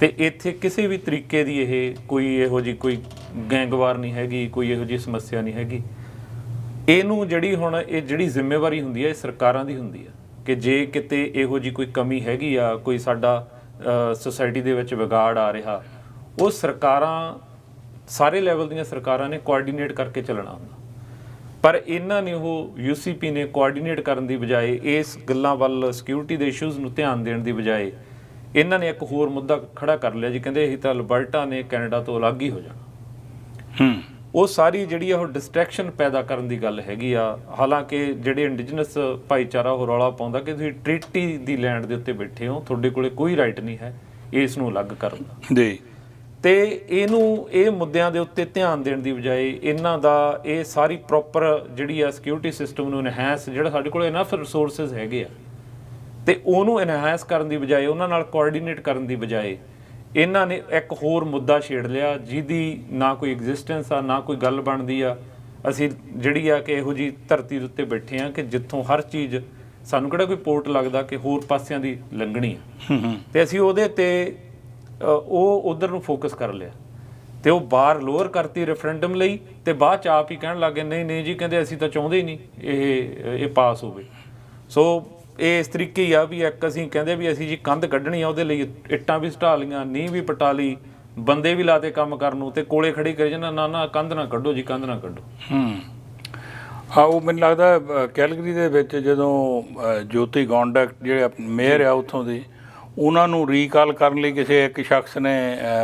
ਤੇ ਇੱਥੇ ਕਿਸੇ ਵੀ ਤਰੀਕੇ ਦੀ ਇਹ ਕੋਈ ਇਹੋ ਜੀ ਕੋਈ ਗੈਂਗਵਾਰ ਨਹੀਂ ਹੈਗੀ, ਕੋਈ ਇਹੋ ਜੀ ਸਮੱਸਿਆ ਨਹੀਂ ਹੈਗੀ। ਇਹਨੂੰ ਜਿਹੜੀ ਹੁਣ ਇਹ ਜਿਹੜੀ ਜ਼ਿੰਮੇਵਾਰੀ ਹੁੰਦੀ ਹੈ ਇਹ ਸਰਕਾਰਾਂ ਦੀ ਹੁੰਦੀ ਹੈ ਕਿ ਜੇ ਕਿਤੇ ਇਹੋ ਜੀ ਕੋਈ ਕਮੀ ਹੈਗੀ ਆ, ਕੋਈ ਸਾਡਾ ਸੋਸਾਇਟੀ ਦੇ ਵਿੱਚ ਵਿਗਾੜ ਆ ਰਿਹਾ, ਉਹ ਸਰਕਾਰਾਂ, ਸਾਰੇ ਲੈਵਲ ਦੀਆਂ ਸਰਕਾਰਾਂ ਨੇ ਕੋਆਰਡੀਨੇਟ ਕਰਕੇ ਚੱਲਣਾ ਹੁੰਦਾ। ਪਰ ਇਹਨਾਂ ਨੇ ਉਹ ਯੂਸੀਪੀ ਨੇ ਕੋਆਰਡੀਨੇਟ ਕਰਨ ਦੀ ਬਜਾਏ, ਇਸ ਗੱਲਾਂ ਵੱਲ ਸਿਕਿਉਰਿਟੀ ਦੇ ਇਸ਼ੂਜ਼ ਨੂੰ ਧਿਆਨ ਦੇਣ ਦੀ ਬਜਾਏ ਇਹਨਾਂ ਨੇ ਇੱਕ ਹੋਰ ਮੁੱਦਾ ਖੜਾ ਕਰ ਲਿਆ ਜੀ ਕਹਿੰਦੇ ਅਸੀਂ ਤਾਂ ਅਲਬਰਟਾ ਨੇ ਕੈਨੇਡਾ ਤੋਂ ਅਲੱਗ ਹੀ ਹੋ ਜਾਣਾ।
ਹੂੰ।
ਉਹ ਸਾਰੀ ਜਿਹੜੀ ਆ ਉਹ ਡਿਸਟਰੈਕਸ਼ਨ ਪੈਦਾ ਕਰਨ ਦੀ ਗੱਲ ਹੈਗੀ ਆ। ਹਾਲਾਂਕਿ ਜਿਹੜੇ ਇੰਡੀਜਨਸ ਭਾਈਚਾਰਾ ਉਹ ਰੌਲਾ ਪਾਉਂਦਾ ਕਿ ਤੁਸੀਂ ਟ੍ਰੀਟੀ ਦੀ ਲੈਂਡ ਦੇ ਉੱਤੇ ਬੈਠੇ ਹੋ ਤੁਹਾਡੇ ਕੋਲੇ ਕੋਈ ਰਾਈਟ ਨਹੀਂ ਹੈ ਇਸ ਨੂੰ ਅਲੱਗ ਕਰਨ ਦਾ।
ਜੀ।
ਤੇ ਇਹਨੂੰ ਇਹ ਮੁੱਦਿਆਂ ਦੇ ਉੱਤੇ ਧਿਆਨ ਦੇਣ ਦੀ ਬਜਾਏ ਇਹਨਾਂ ਦਾ ਇਹ ਸਾਰੀ ਪ੍ਰੋਪਰ ਜਿਹੜੀ ਆ ਸਿਕਿਉਰਿਟੀ ਸਿਸਟਮ ਨੂੰ ਐਨਹਾਂਸ ਜਿਹੜਾ ਸਾਡੇ ਕੋਲ ਇਨਫ ਰਿਸੋਰਸਸ ਹੈਗੇ ਆ ਤੇ ਉਹਨੂੰ ਐਨਹਾਂਸ ਕਰਨ ਦੀ ਬਜਾਏ ਉਹਨਾਂ ਨਾਲ ਕੋਆਰਡੀਨੇਟ ਕਰਨ ਦੀ ਬਜਾਏ ਇਹਨਾਂ ਨੇ ਇੱਕ ਹੋਰ ਮੁੱਦਾ ਛੇੜ ਲਿਆ ਜਿਹਦੀ ਨਾ ਕੋਈ ਐਗਜ਼ਿਸਟੈਂਸ ਆ ਨਾ ਕੋਈ ਗੱਲ ਬਣਦੀ ਆ। ਅਸੀਂ ਜਿਹੜੀ ਆ ਕਿ ਇਹੋ ਜੀ ਧਰਤੀ ਦੇ ਉੱਤੇ ਬੈਠੇ ਆ ਕਿ ਜਿੱਥੋਂ ਹਰ ਚੀਜ਼ ਸਾਨੂੰ ਕਿਹੜਾ ਕੋਈ ਪੋਰਟ ਲੱਗਦਾ ਕਿ ਹੋਰ ਪਾਸਿਆਂ ਦੀ ਲੰਘਣੀ ਆ।
ਹੂੰ ਹੂੰ।
ਤੇ ਅਸੀਂ ਉਹਦੇ ਤੇ ਉਹ ਉਧਰ ਨੂੰ ਫੋਕਸ ਕਰ ਲਿਆ। ਤੇ ਉਹ ਬਾਰ ਲੋਅਰ ਕਰਤੀ ਰੈਫਰੈਂਡਮ ਲਈ ਤੇ ਬਾਅਦ ਚ ਆਪ ਹੀ ਕਹਿਣ ਲੱਗੇ ਨਹੀਂ ਨਹੀਂ ਜੀ ਕਹਿੰਦੇ ਅਸੀਂ ਤਾਂ ਚਾਹੁੰਦੇ ਹੀ ਨਹੀਂ ਇਹ ਇਹ ਪਾਸ ਹੋਵੇ। ਸੋ ਇਹ ਇਸ ਤਰੀਕੇ ਹੀ ਆ ਵੀ ਇੱਕ ਅਸੀਂ ਕਹਿੰਦੇ ਵੀ ਅਸੀਂ ਜੀ ਕੰਧ ਕੱਢਣੀ ਆ ਉਹਦੇ ਲਈ ਇੱਟਾਂ ਵੀ ਸਟਾ ਲੀਆਂ ਨੀਂਹ ਵੀ ਪਟਾ ਲਈ ਬੰਦੇ ਵੀ ਲਾਤੇ ਕੰਮ ਕਰਨ ਨੂੰ ਤੇ ਕੋਲੇ ਖੜੀ ਕਰੀ ਜਾਣਾ ਨਾ ਨਾ ਕੰਧ ਨਾ ਕੱਢੋ ਜੀ ਕੰਧ ਨਾ ਕੱਢੋ।
ਹੂੰ। ਹਾਂ ਉਹ ਮੈਨੂੰ ਲੱਗਦਾ ਕੈਲਗਰੀ ਦੇ ਵਿੱਚ ਜਦੋਂ ਜੋਤੀ ਗੌਂਡਕ ਜਿਹੜੇ ਮੇਅਰ ਆ ਉੱਥੋਂ ਦੇ ਉਹਨਾਂ ਨੂੰ ਰੀਕਾਲ ਕਰਨ ਲਈ ਕਿਸੇ ਇੱਕ ਸ਼ਖਸ ਨੇ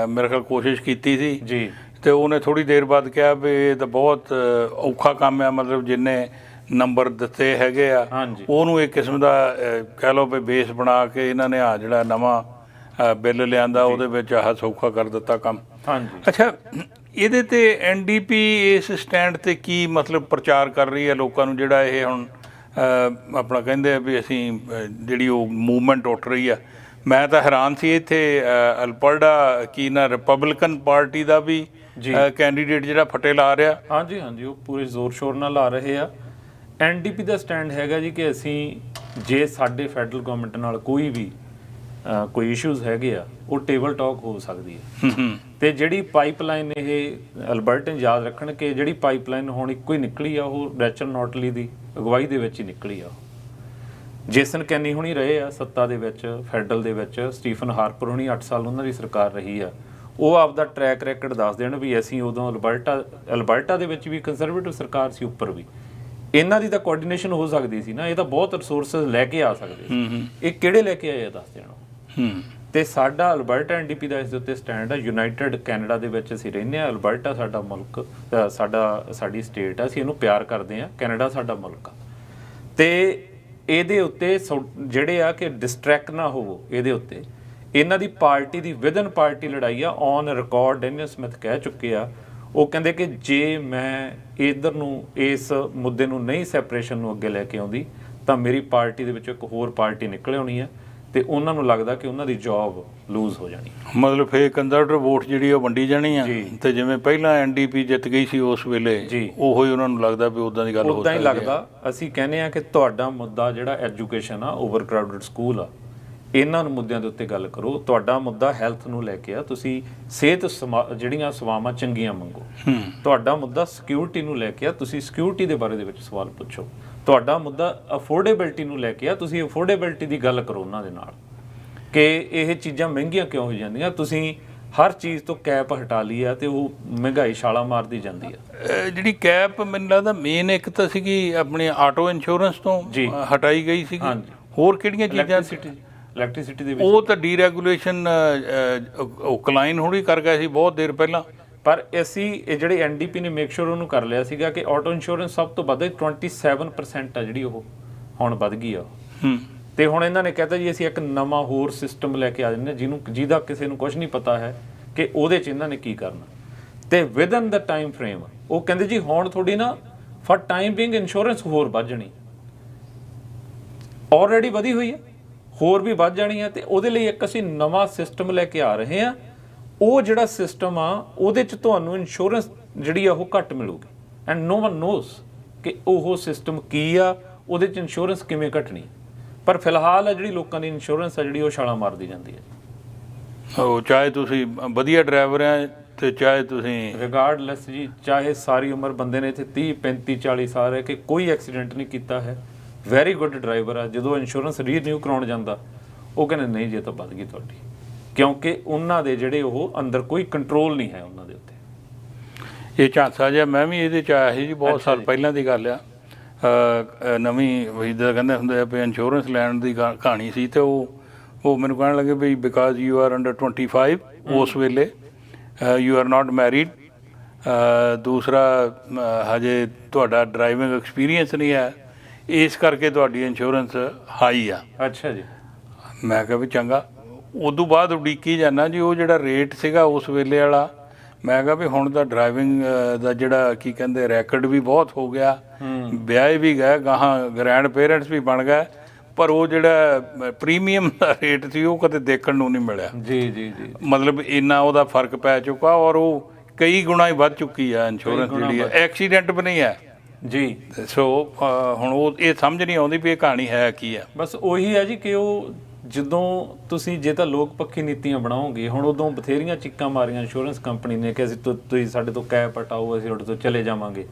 ਮੇਰੇ ਖਿਆਲ ਕੋਸ਼ਿਸ਼ ਕੀਤੀ ਸੀ।
ਜੀ।
ਤੇ ਉਹਨੇ ਥੋੜੀ ਦੇਰ ਬਾਅਦ ਕਿਹਾ ਵੀ ਇਹ ਤਾਂ ਬਹੁਤ ਔਖਾ ਕੰਮ ਆ ਮਤਲਬ ਜਿੰਨੇ ਨੰਬਰ ਦਿੱਤੇ ਹੈਗੇ ਆ।
ਹਾਂਜੀ।
ਉਹਨੂੰ ਇੱਕ ਕਿਸਮ ਦਾ ਕਹਿ ਲਓ ਵੀ ਬੇਸ ਬਣਾ ਕੇ ਇਹਨਾਂ ਨੇ ਆ ਜਿਹੜਾ ਨਵਾਂ ਬਿੱਲ ਲਿਆਂਦਾ ਉਹਦੇ ਵਿੱਚ ਆਹ ਸੌਖਾ ਕਰ ਦਿੱਤਾ ਕੰਮ।
ਹਾਂਜੀ।
ਅੱਛਾ ਇਹਦੇ ਤੇ ਐਨਡੀਪੀ ਇਸ ਸਟੈਂਡ ਤੇ ਕੀ ਮਤਲਬ ਪ੍ਰਚਾਰ ਕਰ ਰਹੀ ਹੈ ਲੋਕਾਂ ਨੂੰ? ਜਿਹੜਾ ਇਹ ਹੁਣ ਆਪਣਾ ਕਹਿੰਦੇ ਆ ਵੀ ਅਸੀਂ ਜਿਹੜੀ ਉਹ ਮੂਵਮੈਂਟ ਉੱਠ ਰਹੀ ਆ। ਮੈਂ ਤਾਂ ਹੈਰਾਨ ਸੀ ਇੱਥੇ ਅ, ਅਲਬਰਟਾ ਕੀ ਨਾ ਰਿਪਬਲਿਕਨ ਪਾਰਟੀ ਦਾ ਵੀ
ਜੀ।
ਕੈਂਡੀਡੇਟ ਜਿਹੜਾ ਫਟੇ ਲਾ ਰਿਹਾ।
ਹਾਂਜੀ ਹਾਂਜੀ ਉਹ ਪੂਰੇ ਜ਼ੋਰ ਸ਼ੋਰ ਨਾਲ ਲਾ ਰਹੇ ਆ। ਐਨਡੀਪੀ ਦਾ ਸਟੈਂਡ ਹੈਗਾ ਜੀ ਕਿ ਅਸੀਂ ਜੇ ਸਾਡੇ ਫੈਡਰਲ ਗਵਰਨਮੈਂਟ ਨਾਲ ਕੋਈ ਵੀ ਕੋਈ ਇਸ਼ੂਜ਼ ਹੈਗੇ ਆ ਉਹ ਟੇਬਲ ਟਾਕ ਹੋ ਸਕਦੀ ਹੈ। ਤੇ ਜਿਹੜੀ ਪਾਈਪਲਾਈਨ ਇਹ ਅਲਬਰਟਨ ਯਾਦ ਰੱਖਣ ਕਿ ਜਿਹੜੀ ਪਾਈਪਲਾਈਨ ਹੁਣ ਇੱਕੋ ਹੀ ਨਿਕਲੀ ਆ ਉਹ ਰੈਚਲ ਨੋਟਲੀ ਦੀ ਅਗਵਾਈ ਦੇ ਵਿੱਚ ਹੀ ਨਿਕਲੀ ਆ। ਜੇਸਨ ਕੈਨੀ ਹੁਣੀ ਰਹੇ ਆ ਸੱਤਾ ਦੇ ਵਿੱਚ ਫੈਡਰਲ ਦੇ ਵਿੱਚ ਸਟੀਫਨ ਹਾਰਪਰ ਹੁਣੀ 8 ਸਾਲ ਉਹਨਾਂ ਦੀ ਸਰਕਾਰ ਰਹੀ ਆ। ਉਹ ਆਪਦਾ ਟਰੈਕ ਰੈਕੋਰਡ ਦੱਸ ਦੇਣ ਵੀ ਅਸੀਂ ਉਦੋਂ ਅਲਬਰਟਾ ਅਲਬਰਟਾ ਦੇ ਵਿੱਚ ਵੀ ਕੰਜ਼ਰਵੇਟਿਵ ਸਰਕਾਰ ਸੀ ਉੱਪਰ ਵੀ। ਇਹਨਾਂ ਦੀ ਤਾਂ ਕੋਆਰਡੀਨੇਸ਼ਨ ਹੋ ਸਕਦੀ ਸੀ ਨਾ ਇਹ ਤਾਂ ਬਹੁਤ ਰਿਸੋਰਸਸ ਲੈ ਕੇ ਆ ਸਕਦੇ ਸੀ। ਇਹ ਕਿਹੜੇ ਲੈ ਕੇ ਆਏ ਆ ਦੱਸ ਦੇਣ।
ਹੂੰ।
ਤੇ ਸਾਡਾ ਅਲਬਰਟਾ ਐਨਡੀਪੀ ਦਾ ਇਸ ਦੇ ਉੱਤੇ ਸਟੈਂਡ ਹੈ ਯੂਨਾਈਟਿਡ ਕੈਨੇਡਾ ਦੇ ਵਿੱਚ ਅਸੀਂ ਰਹਿੰਦੇ ਆ। ਅਲਬਰਟਾ ਸਾਡਾ ਮੁਲਕ ਸਾਡਾ ਸਾਡੀ ਸਟੇਟ ਆ ਅਸੀਂ ਇਹਨੂੰ ਪਿਆਰ ਕਰਦੇ ਆ। ਕੈਨੇਡਾ ਸਾਡਾ ਮੁਲਕ ਆ। ਤੇ ਇਹਦੇ ਉੱਤੇ ਜਿਹੜੇ ਆ ਕਿ ਡਿਸਟਰੈਕਟ ਨਾ ਹੋਵੋ ਇਹਦੇ ਉੱਤੇ ਇਹਨਾਂ ਦੀ ਪਾਰਟੀ ਦੀ ਵਿਦਨ ਪਾਰਟੀ ਲੜਾਈ ਆ ਔਨ ਰਿਕਾਰਡ ਡੈਨੀਅਲ ਸਮਿਥ ਕਹਿ ਚੁੱਕੇ ਆ ਉਹ ਕਹਿੰਦੇ ਕਿ ਜੇ ਮੈਂ ਇਧਰ ਨੂੰ ਇਸ ਮੁੱਦੇ ਨੂੰ ਨਹੀਂ ਸੈਪਰੇਸ਼ਨ ਨੂੰ ਅੱਗੇ ਲੈ ਕੇ ਆਉਂਦੀ ਤਾਂ ਮੇਰੀ ਪਾਰਟੀ ਦੇ ਵਿੱਚੋਂ ਇੱਕ ਹੋਰ ਪਾਰਟੀ ਨਿਕਲ ਆਉਣੀ ਆ ਤੇ ਉਹਨਾਂ ਨੂੰ ਲੱਗਦਾ ਕਿ ਉਹਨਾਂ ਦੀ ਜੌਬ ਲੂਜ਼ ਹੋ ਜਾਣੀ
ਮਤਲਬ ਫੇਰ ਕੰਜ਼ਰਵੇਟਿਵ ਵੋਟ ਜਿਹੜੀ ਉਹ ਵੰਡੀ ਜਾਣੀ ਆ। ਤੇ ਜਿਵੇਂ ਪਹਿਲਾਂ ਐਨਡੀਪੀ ਜਿੱਤ ਗਈ ਸੀ ਉਸ ਵੇਲੇ। ਉਹੋ ਹੀ ਉਹਨਾਂ ਨੂੰ ਲੱਗਦਾ ਵੀ ਉਦਾਂ ਦੀ ਗੱਲ ਹੋ
ਉਦਾਂ ਹੀ
ਸਕਦੀ ਆ।
ਲੱਗਦਾ ਅਸੀਂ ਕਹਿੰਦੇ ਆ ਕਿ ਤੁਹਾਡਾ ਮੁੱਦਾ ਜਿਹੜਾ ਐਜੂਕੇਸ਼ਨ ਆ ਓਵਰਕਰਾਊਡਡ ਸਕੂਲ ਆ ਇਹਨਾਂ ਨੂੰ ਮੁੱਦਿਆਂ ਦੇ ਉੱਤੇ ਗੱਲ ਕਰੋ। ਤੁਹਾਡਾ ਮੁੱਦਾ ਹੈਲਥ ਨੂੰ ਲੈ ਕੇ ਆ। ਤੁਸੀਂ ਸਿਹਤ ਜਿਹੜੀਆਂ ਸੇਵਾਵਾਂ ਚੰਗੀਆਂ ਮੰਗੋ। ਤੁਹਾਡਾ ਮੁੱਦਾ ਸਿਕਿਉਰਿਟੀ ਨੂੰ ਲੈ ਕੇ ਆ। ਤੁਸੀਂ ਸਿਕਿਉਰਿਟੀ ਦੇ ਬਾਰੇ ਦੇ ਵਿੱਚ ਸਵਾਲ ਪੁੱਛੋ। ਤੁਹਾਡਾ ਮੁੱਦਾ ਅਫੋਰਡੇਬਿਲਟੀ ਨੂੰ ਲੈ ਕੇ ਆ। ਤੁਸੀਂ ਅਫੋਰਡੇਬਿਲਟੀ ਦੀ ਗੱਲ ਕਰੋ ਉਹਨਾਂ ਦੇ ਨਾਲ ਕਿ ਇਹ ਚੀਜ਼ਾਂ ਮਹਿੰਗੀਆਂ ਕਿਉਂ ਹੋ ਜਾਂਦੀਆਂ? ਤੁਸੀਂ ਹਰ ਚੀਜ਼ ਤੋਂ ਕੈਪ ਹਟਾ ਲਈ ਆ ਤੇ ਉਹ ਮਹਿੰਗਾਈ ਛਾਲਾ ਮਾਰਦੀ ਜਾਂਦੀ ਆ।
ਜਿਹੜੀ ਕੈਪ ਮੈਨੂੰ ਲੱਗਦਾ ਮੇਨ ਇੱਕ ਤਾਂ ਸੀਗੀ ਆਪਣੀ ਆਟੋ ਇੰਸ਼ੋਰੈਂਸ ਤੋਂ ਹਟਾਈ ਗਈ ਸੀਗੀ। ਹੋਰ ਕਿਹੜੀਆਂ ਚੀਜ਼ਾਂ
ਇਲੈਕਟ੍ਰਿਸਿਟੀ ਦੇ ਵਿੱਚ
ਉਹ ਤਾਂ ਡੀਰੈਗੂਲੇਸ਼ਨ ਉਹ ਕਲਾਈਨ ਹੋਣੀ ਕਰ ਗਿਆ ਸੀ ਬਹੁਤ ਦੇਰ ਪਹਿਲਾਂ।
ਪਰ ਅਸੀਂ ਇਹ ਜਿਹੜੇ ਐਨਡੀਪੀ ਨੇ ਮੇਕ ਸ਼ੋਰ ਉਹਨੂੰ ਕਰ ਲਿਆ ਸੀਗਾ ਕਿ ਆਟੋ ਇੰਸ਼ੋਰੈਂਸ ਸਭ ਤੋਂ ਵੱਧ ਹੈ, 27% ਆ ਜਿਹੜੀ ਉਹ ਹੁਣ ਵੱਧ ਗਈ ਆ।
ਹੂੰ।
ਤੇ ਹੁਣ ਇਹਨਾਂ ਨੇ ਕਹਿਤਾ ਜੀ ਅਸੀਂ ਇੱਕ ਨਵਾਂ ਹੋਰ ਸਿਸਟਮ ਲੈ ਕੇ ਆ ਜਾਂਦੇ ਹਾਂ ਜਿਹਨੂੰ ਜਿਹਦਾ ਕਿਸੇ ਨੂੰ ਕੁਝ ਨਹੀਂ ਪਤਾ ਹੈ ਕਿ ਉਹਦੇ 'ਚ ਇਹਨਾਂ ਨੇ ਕੀ ਕਰਨਾ। ਤੇ ਵਿਦਨ ਦਾ ਟਾਈਮ ਫਰੇਮ ਉਹ ਕਹਿੰਦੇ ਜੀ ਹੁਣ ਥੋੜੀ ਨਾ ਫॉर ਟਾਈਮ ਬੀਇੰਗ ਇੰਸ਼ੋਰੈਂਸ ਹੋਰ ਵੱਧ ਜਾਣੀ। ਆਲਰੇਡੀ ਵਧੀ ਹੋਈ ਹੈ। ਹੋਰ ਵੀ ਵੱਧ ਜਾਣੀ ਹੈ ਤੇ ਉਹਦੇ ਲਈ ਇੱਕ ਅਸੀਂ ਨਵਾਂ ਸਿਸਟਮ ਲੈ ਕੇ ਆ ਰਹੇ ਹਾਂ ਉਹ ਜਿਹੜਾ ਸਿਸਟਮ ਆ ਉਹਦੇ 'ਚ ਤੁਹਾਨੂੰ ਇੰਸ਼ੋਰੈਂਸ ਜਿਹੜੀ ਆ ਉਹ ਘੱਟ ਮਿਲੂਗੀ। ਐਂਡ ਨੋ ਵਨ ਨੋਸ ਕਿ ਉਹ ਸਿਸਟਮ ਕੀ ਆ ਉਹਦੇ 'ਚ ਇੰਸ਼ੋਰੈਂਸ ਕਿਵੇਂ ਘਟਣੀ। ਪਰ ਫਿਲਹਾਲ ਆ ਜਿਹੜੀ ਲੋਕਾਂ ਦੀ ਇੰਸ਼ੋਰੈਂਸ ਆ ਜਿਹੜੀ ਉਹ ਛਾਲਾਂ ਮਾਰਦੀ ਜਾਂਦੀ ਹੈ
ਉਹ ਚਾਹੇ ਤੁਸੀਂ ਵਧੀਆ ਡਰਾਈਵਰ ਆ ਤੇ ਚਾਹੇ ਤੁਸੀਂ
ਰਿਗਾਰਡਲੈਸ ਜੀ ਚਾਹੇ ਸਾਰੀ ਉਮਰ ਬੰਦੇ ਨੇ ਇੱਥੇ 30 35 40 ਸਾਲ ਹੈ ਕਿ ਕੋਈ ਐਕਸੀਡੈਂਟ ਨਹੀਂ ਕੀਤਾ ਹੈ। ਵੈਰੀ ਗੁੱਡ ਡਰਾਈਵਰ ਆ। ਜਦੋਂ ਇੰਸ਼ੋਰੈਂਸ ਰੀਨਿਊ ਕਰਾਉਣ ਜਾਂਦਾ ਉਹ ਕਹਿੰਦੇ ਨਹੀਂ ਜੇ ਤਾਂ ਵੱਧ ਗਈ ਤੁਹਾਡੀ। ਕਿਉਂਕਿ ਉਹਨਾਂ ਦੇ ਜਿਹੜੇ ਉਹ ਅੰਦਰ ਕੋਈ ਕੰਟਰੋਲ ਨਹੀਂ ਹੈ ਉਹਨਾਂ ਦੇ ਉੱਤੇ।
ਇਹ ਝਾਂਸਾ ਜਿਹਾ ਮੈਂ ਵੀ ਇਹਦੇ ਚ ਆਇਆ ਸੀ ਜੀ ਬਹੁਤ ਸਾਲ ਪਹਿਲਾਂ ਦੀ ਗੱਲ ਆ। ਨਵੀਂ ਵੀ ਜਿੱਦਾਂ ਕਹਿੰਦੇ ਹੁੰਦੇ ਆ ਵੀ ਇੰਸ਼ੋਰੈਂਸ ਲੈਣ ਦੀ ਕਹਾਣੀ ਸੀ ਤੇ ਉਹ ਉਹ ਮੈਨੂੰ ਕਹਿਣ ਲੱਗੇ ਵੀ ਬਿਕਾਜ਼ ਯੂ ਆਰ ਅੰਡਰ 25 ਉਸ ਵੇਲੇ ਯੂ ਆਰ ਨਾਟ ਮੈਰਿਡ ਦੂਸਰਾ ਹਜੇ ਤੁਹਾਡਾ ਡਰਾਈਵਿੰਗ ਐਕਸਪੀਰੀਅੰਸ ਨਹੀਂ ਹੈ। ਇਸ ਕਰਕੇ ਤੁਹਾਡੀ ਇੰਸ਼ੋਰੈਂਸ ਹਾਈ ਆ।
ਅੱਛਾ ਜੀ।
ਮੈਂ ਕਿਹਾ ਵੀ ਚੰਗਾ। ਉਦੋਂ ਬਾਅਦ ਉਡੀਕੀ ਜਾਣਾ ਜੀ ਉਹ ਜਿਹੜਾ ਰੇਟ ਸੀਗਾ ਉਸ ਵੇਲੇ ਵਾਲਾ ਮੈਂ ਕਿਹਾ ਵੀ ਹੁਣ ਤਾਂ ਡਰਾਈਵਿੰਗ ਦਾ ਜਿਹੜਾ ਕੀ ਕਹਿੰਦੇ ਰੈਕੋਰਡ ਵੀ ਬਹੁਤ ਹੋ ਗਿਆ। ਵਿਆਹ ਵੀ ਗਏ ਗਾਹਾਂ ਗ੍ਰੈਂਡ ਪੇਰੈਂਟਸ ਵੀ ਬਣ ਗਏ ਪਰ ਉਹ ਜਿਹੜਾ ਪ੍ਰੀਮੀਅਮ ਦਾ ਰੇਟ ਸੀ ਉਹ ਕਦੇ ਦੇਖਣ ਨੂੰ ਨਹੀਂ ਮਿਲਿਆ।
ਜੀ ਜੀ ਜੀ।
ਮਤਲਬ ਇੰਨਾ ਉਹਦਾ ਫ਼ਰਕ ਪੈ ਚੁੱਕਾ ਔਰ ਉਹ ਕਈ ਗੁਣਾ ਹੀ ਵੱਧ ਚੁੱਕੀ ਆ ਇੰਸ਼ੋਰੈਂਸ ਜਿਹੜੀ ਹੈ। ਐਕਸੀਡੈਂਟ ਵੀ ਨਹੀਂ ਹੈ।
ਜੀ।
ਸੋ ਅ, ਹੁਣ ਉਹ ਇਹ ਸਮਝ ਨਹੀਂ ਆਉਂਦੀ ਵੀ ਇਹ ਕਹਾਣੀ ਹੈ ਕੀ ਆ
ਬਸ ਉਹੀ ਹੈ ਜੀ ਕਿ ਉਹ ਜਦੋਂ ਤੁਸੀਂ ਜੇ ਤਾਂ ਲੋਕ ਪੱਖੀ ਨੀਤੀਆਂ ਬਣਾਓਗੇ ਹੁਣ ਉਦੋਂ ਬਥੇਰੀਆਂ ਚਿੱਕਾਂ ਮਾਰੀਆਂ ਇੰਸ਼ੋਰੈਂਸ ਕੰਪਨੀ ਨੇ ਕਿ ਅਸੀਂ ਤੁ- ਤੁਸੀਂ ਸਾਡੇ ਤੋਂ ਕੈਪ ਹਟਾਓ ਅਸੀਂ ਤੁਹਾਡੇ ਤੋਂ ਚਲੇ ਜਾਵਾਂਗੇ।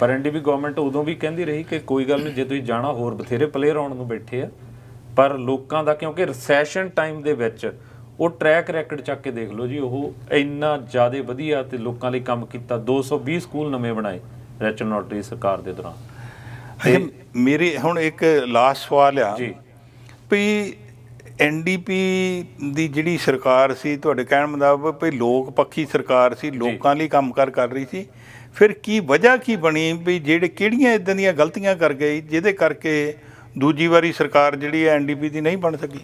ਪਰ ਐਨਡੀਪੀ ਗਵਰਨਮੈਂਟ ਉਦੋਂ ਵੀ ਕਹਿੰਦੀ ਰਹੀ ਕਿ ਕੋਈ ਗੱਲ ਨਹੀਂ ਜੇ ਤੁਸੀਂ ਜਾਣਾ ਹੋਰ ਬਥੇਰੇ ਪਲੇਅਰ ਆਉਣ ਨੂੰ ਬੈਠੇ ਆ। ਪਰ ਲੋਕਾਂ ਦਾ ਕਿਉਂਕਿ ਰੈਸੈਸ਼ਨ ਟਾਈਮ ਦੇ ਵਿੱਚ ਉਹ ਟਰੈਕ ਰੈਕਡ ਚੱਕ ਕੇ ਦੇਖ ਲਓ ਜੀ ਉਹ ਇੰਨਾ ਜ਼ਿਆਦਾ ਵਧੀਆ ਤੇ ਲੋਕਾਂ ਲਈ ਕੰਮ ਕੀਤਾ 220 ਸਕੂਲ ਨਵੇਂ ਬਣਾਏ। ਰੈਚਨ ਨੋਟਰੀ ਸਰਕਾਰ ਦੇ ਦੌਰਾਨ।
ਅੱਛਾ, ਮੇਰੇ ਹੁਣ ਇੱਕ ਲਾਸਟ ਸਵਾਲ ਆ।
ਜੀ।
ਵੀ ਐਨਡੀਪੀ ਦੀ ਜਿਹੜੀ ਸਰਕਾਰ ਸੀ ਤੁਹਾਡੇ ਕਹਿਣ ਮੁਤਾਬਕ ਵੀ ਲੋਕ ਪੱਖੀ ਸਰਕਾਰ ਸੀ ਲੋਕਾਂ ਲਈ ਕੰਮਕਾਰ ਕਰ ਰਹੀ ਸੀ। ਫਿਰ ਕੀ ਵਜ੍ਹਾ ਕੀ ਬਣੀ ਵੀ ਜਿਹੜੇ ਕਿਹੜੀਆਂ ਇਦਾਂ ਦੀਆਂ ਗਲਤੀਆਂ ਕਰ ਗਈ ਜਿਹਦੇ ਕਰਕੇ ਦੂਜੀ ਵਾਰੀ ਸਰਕਾਰ ਜਿਹੜੀ ਹੈ ਐਨਡੀਪੀ ਦੀ ਨਹੀਂ ਬਣ ਸਕੀ?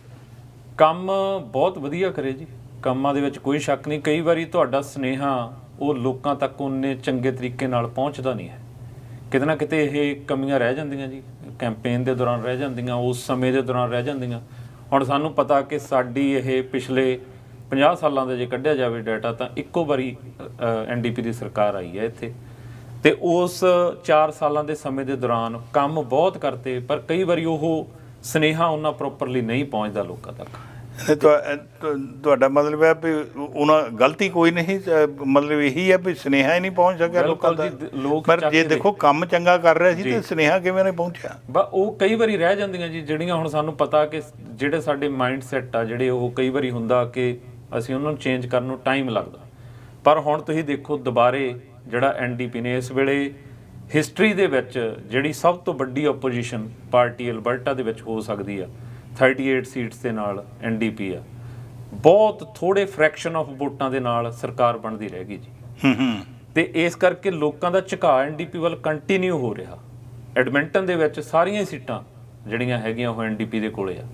ਕੰਮ ਬਹੁਤ ਵਧੀਆ ਕਰੇ ਜੀ। ਕੰਮਾਂ ਦੇ ਵਿੱਚ ਕੋਈ ਸ਼ੱਕ ਨਹੀਂ। ਕਈ ਵਾਰੀ ਤੁਹਾਡਾ ਸਨੇਹਾ ਉਹ ਲੋਕਾਂ ਤੱਕ ਉਹਨੇ ਚੰਗੇ ਤਰੀਕੇ ਨਾਲ ਪਹੁੰਚਦਾ ਨਹੀਂ ਹੈ। ਕਿਤੇ ਨਾ ਕਿਤੇ ਇਹ ਕਮੀਆਂ ਰਹਿ ਜਾਂਦੀਆਂ ਜੀ। ਕੈਂਪੇਨ ਦੇ ਦੌਰਾਨ ਰਹਿ ਜਾਂਦੀਆਂ, ਉਸ ਸਮੇਂ ਦੇ ਦੌਰਾਨ ਰਹਿ ਜਾਂਦੀਆਂ। ਹੁਣ ਸਾਨੂੰ ਪਤਾ ਕਿ ਸਾਡੀ ਇਹ ਪਿਛਲੇ 50 ਸਾਲਾਂ ਦਾ ਜੇ ਕੱਢਿਆ ਜਾਵੇ ਡਾਟਾ ਤਾਂ ਇੱਕੋ ਵਾਰੀ ਐਨਡੀਪੀ ਦੀ ਸਰਕਾਰ ਆਈ ਹੈ ਇੱਥੇ। ਤੇ ਉਸ 4 ਸਾਲਾਂ ਦੇ ਸਮੇਂ ਦੇ ਦੌਰਾਨ ਕੰਮ ਬਹੁਤ ਕਰਤੇ, ਪਰ ਕਈ ਵਾਰੀ ਉਹ ਸਨੇਹਾ ਉਹਨਾਂ ਪ੍ਰੋਪਰਲੀ ਨਹੀਂ ਪਹੁੰਚਦਾ ਲੋਕਾਂ ਤੱਕ।
ਤੁ- ਤੁਹਾਡਾ ਮਤਲਬ ਹੈ ਵੀ ਉਹਨਾਂ ਗਲਤੀ ਕੋਈ ਨਹੀਂ ਮਤਲਬ ਇਹੀ ਹੈ ਵੀ ਸੁਨੇਹਾ ਹੀ ਨਹੀਂ ਪਹੁੰਚ ਸਕਿਆ ਲੋਕਾਂ
ਲੋਕ
ਪਰ ਜੇ ਦੇਖੋ ਕੰਮ ਚੰਗਾ ਕਰ ਰਿਹਾ ਸੀ ਤੇ ਸੁਨੇਹਾ ਕਿਵੇਂ ਨਹੀਂ ਪਹੁੰਚਿਆ?
ਬਾ ਉਹ ਕਈ ਵਾਰੀ ਰਹਿ ਜਾਂਦੀਆਂ ਜੀ ਜਿਹੜੀਆਂ ਹੁਣ ਸਾਨੂੰ ਪਤਾ ਕਿ ਜਿਹੜੇ ਸਾਡੇ ਮਾਈਂਡ ਸੈਟ ਆ ਜਿਹੜੇ ਉਹ ਕਈ ਵਾਰੀ ਹੁੰਦਾ ਕਿ ਅਸੀਂ ਉਹਨਾਂ ਨੂੰ ਚੇਂਜ ਕਰਨ ਨੂੰ ਟਾਈਮ ਲੱਗਦਾ। ਪਰ ਹੁਣ ਤੁਸੀਂ ਦੇਖੋ ਦੁਬਾਰੇ ਜਿਹੜਾ ਐਨਡੀਪੀ ਨੇ ਇਸ ਵੇਲੇ ਹਿਸਟਰੀ ਦੇ ਵਿੱਚ ਜਿਹੜੀ ਸਭ ਤੋਂ ਵੱਡੀ ਆਪੋਜੀਸ਼ਨ ਪਾਰਟੀ ਅਲਬਰਟਾ ਦੇ ਵਿੱਚ ਹੋ ਸਕਦੀ ਆ। 38 ਸੀਟਸ ਦੇ ਨਾਲ ਐਨਡੀਪੀ ਆ। ਬਹੁਤ ਥੋੜੇ ਫ੍ਰੈਕਸ਼ਨ ਆਫ ਵੋਟਾਂ ਦੇ ਨਾਲ ਸਰਕਾਰ ਬਣਦੀ ਰਹਿ ਗਈ ਜੀ।
ਹੂੰ ਹੂੰ।
ਤੇ ਇਸ ਕਰਕੇ ਲੋਕਾਂ ਦਾ ਝੁਕਾਅ ਐਨਡੀਪੀ ਵੱਲ ਕੰਟੀਨਿਊ ਹੋ ਰਿਹਾ। ਐਡਮਿੰਟਨ ਦੇ ਵਿੱਚ ਸਾਰੀਆਂ ਸੀਟਾਂ ਜਿਹੜੀਆਂ ਹੈਗੀਆਂ ਉਹ ਐਨਡੀਪੀ ਦੇ ਕੋਲੇ ਆ।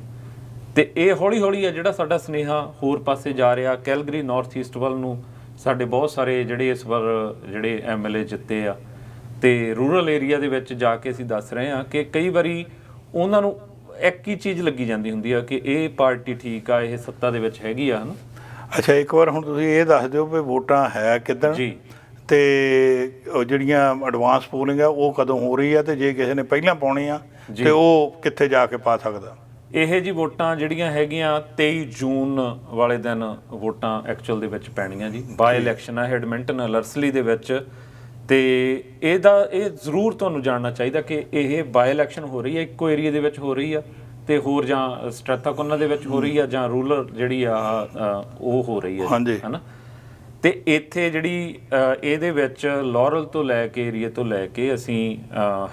ਤੇ ਇਹ ਹੌਲੀ ਹੌਲੀ ਆ ਜਿਹੜਾ ਸਾਡਾ ਸਨੇਹਾ ਹੋਰ ਪਾਸੇ ਜਾ ਰਿਹਾ। ਕੈਲਗਰੀ ਨਾਰਥ ਈਸਟ ਵੱਲ ਨੂੰ ਸਾਡੇ ਬਹੁਤ ਸਾਰੇ ਜਿਹੜੇ ਇਸ ਵਾਰ ਜਿਹੜੇ ਐਮਐਲਏ ਜਿੱਤੇ ਆ। ਤੇ ਰੂਰਲ ਏਰੀਆ ਦੇ ਵਿੱਚ ਜਾ ਕੇ ਅਸੀਂ ਦੱਸ ਰਹੇ ਹਾਂ ਕਿ ਕਈ ਵਾਰੀ ਉਹਨਾਂ ਨੂੰ ਇੱਕ ਹੀ ਚੀਜ਼ ਲੱਗੀ ਜਾਂਦੀ ਹੁੰਦੀ ਆ ਕਿ ਇਹ ਪਾਰਟੀ ਠੀਕ ਆ ਇਹ ਸੱਤਾ ਦੇ ਵਿੱਚ ਹੈਗੀ ਆ ਹਨਾ?
ਅੱਛਾ ਇੱਕ ਵਾਰ ਹੁਣ ਤੁਸੀਂ ਇਹ ਦੱਸ ਦਿਓ ਵੀ ਵੋਟਾਂ ਹੈ ਕਿੱਦਣ?
ਜੀ।
ਤੇ ਉਹ ਜਿਹੜੀਆਂ ਐਡਵਾਂਸ ਪੋਲਿੰਗ ਆ ਉਹ ਕਦੋਂ ਹੋ ਰਹੀ ਆ ਤੇ ਜੇ ਕਿਸੇ ਨੇ ਪਹਿਲਾਂ ਪਾਉਣੀ ਆ। ਤੇ ਉਹ ਕਿੱਥੇ ਜਾ ਕੇ ਪਾ ਸਕਦਾ?
ਇਹ ਜੀ ਵੋਟਾਂ ਜਿਹੜੀਆਂ ਹੈਗੀਆਂ 23 ਜੂਨ ਵਾਲੇ ਦਿਨ ਵੋਟਾਂ ਐਕਚੁਅਲ ਦੇ ਵਿੱਚ ਪੈਣੀਆਂ ਜੀ। ਬਾਈ ਇਲੈਕਸ਼ਨ ਆ ਹੈਡਮਿੰਟਨ ਅਲਰਸਲੀ ਦੇ ਵਿੱਚ ਤੇ ਇਹਦਾ ਇਹ ਜ਼ਰੂਰ ਤੁਹਾਨੂੰ ਜਾਣਨਾ ਚਾਹੀਦਾ ਕਿ ਇਹ ਬਾਈ ਇਲੈਕਸ਼ਨ ਹੋ ਰਹੀ ਹੈ ਇੱਕੋ ਏਰੀਆ ਦੇ ਵਿੱਚ ਹੋ ਰਹੀ ਆ ਤੇ ਹੋਰ ਜਾਂ ਸਟ੍ਰੈਥਾਕੋਨਾ ਦੇ ਵਿੱਚ ਹੋ ਰਹੀ ਆ ਜਾਂ ਰੂਰਲ ਜਿਹੜੀ ਆ ਉਹ ਹੋ ਰਹੀ ਹੈ
ਹਾਂਜੀ।
ਹਨਾ? ਤੇ ਇੱਥੇ ਜਿਹੜੀ ਇਹਦੇ ਵਿੱਚ ਲਾਰਲ ਤੋਂ ਲੈ ਕੇ ਏਰੀਆ ਤੋਂ ਲੈ ਕੇ ਅਸੀਂ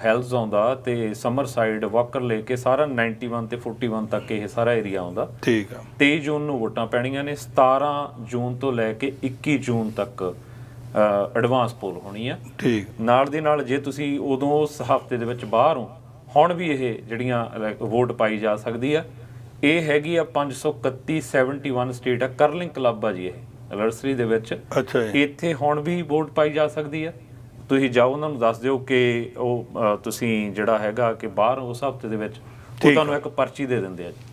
ਹੈਲਜ਼ ਆਉਂਦਾ ਤੇ ਸਮਰ ਸਾਈਡ ਵਾਕਰ ਲੈ ਕੇ ਸਾਰਾ 91 ਤੇ 41 ਤੱਕ ਇਹ ਸਾਰਾ ਏਰੀਆ ਆਉਂਦਾ।
ਠੀਕ ਆ।
23 ਜੂਨ ਨੂੰ ਵੋਟਾਂ ਪੈਣੀਆਂ ਨੇ 17 ਜੂਨ ਤੋਂ ਲੈ ਕੇ 21 ਜੂਨ ਤੱਕ ਐਡਵਾਂਸ ਪੋਲ ਹੋਣੀ ਆ।
ਠੀਕ।
ਨਾਲ ਦੀ ਨਾਲ ਜੇ ਤੁਸੀਂ ਉਦੋਂ ਉਸ ਹਫ਼ਤੇ ਦੇ ਵਿੱਚ ਬਾਹਰ ਹੋ ਹੁਣ ਵੀ ਇਹ ਜਿਹੜੀਆਂ ਵੋਟ ਪਾਈ ਜਾ ਸਕਦੀ ਆ। ਇਹ ਹੈਗੀ ਆ 531 71 ਸਟੇਟ ਆ ਕਰਲਿੰਗ ਕਲੱਬ ਆ ਜੀ ਇਹ ਅਲਰਸਰੀ ਦੇ ਵਿੱਚ।
ਅੱਛਾ
ਇੱਥੇ ਹੁਣ ਵੀ ਵੋਟ ਪਾਈ ਜਾ ਸਕਦੀ ਆ। ਤੁਸੀਂ ਜਾਓ ਉਹਨਾਂ ਨੂੰ ਦੱਸ ਦਿਓ ਕਿ ਉਹ ਤੁਸੀਂ ਜਿਹੜਾ ਹੈਗਾ ਕਿ ਬਾਹਰ ਉਸ ਹਫ਼ਤੇ ਦੇ ਵਿੱਚ ਉਹ ਤੁਹਾਨੂੰ ਇੱਕ ਪਰਚੀ ਦੇ ਦਿੰਦੇ ਆ ਜੀ।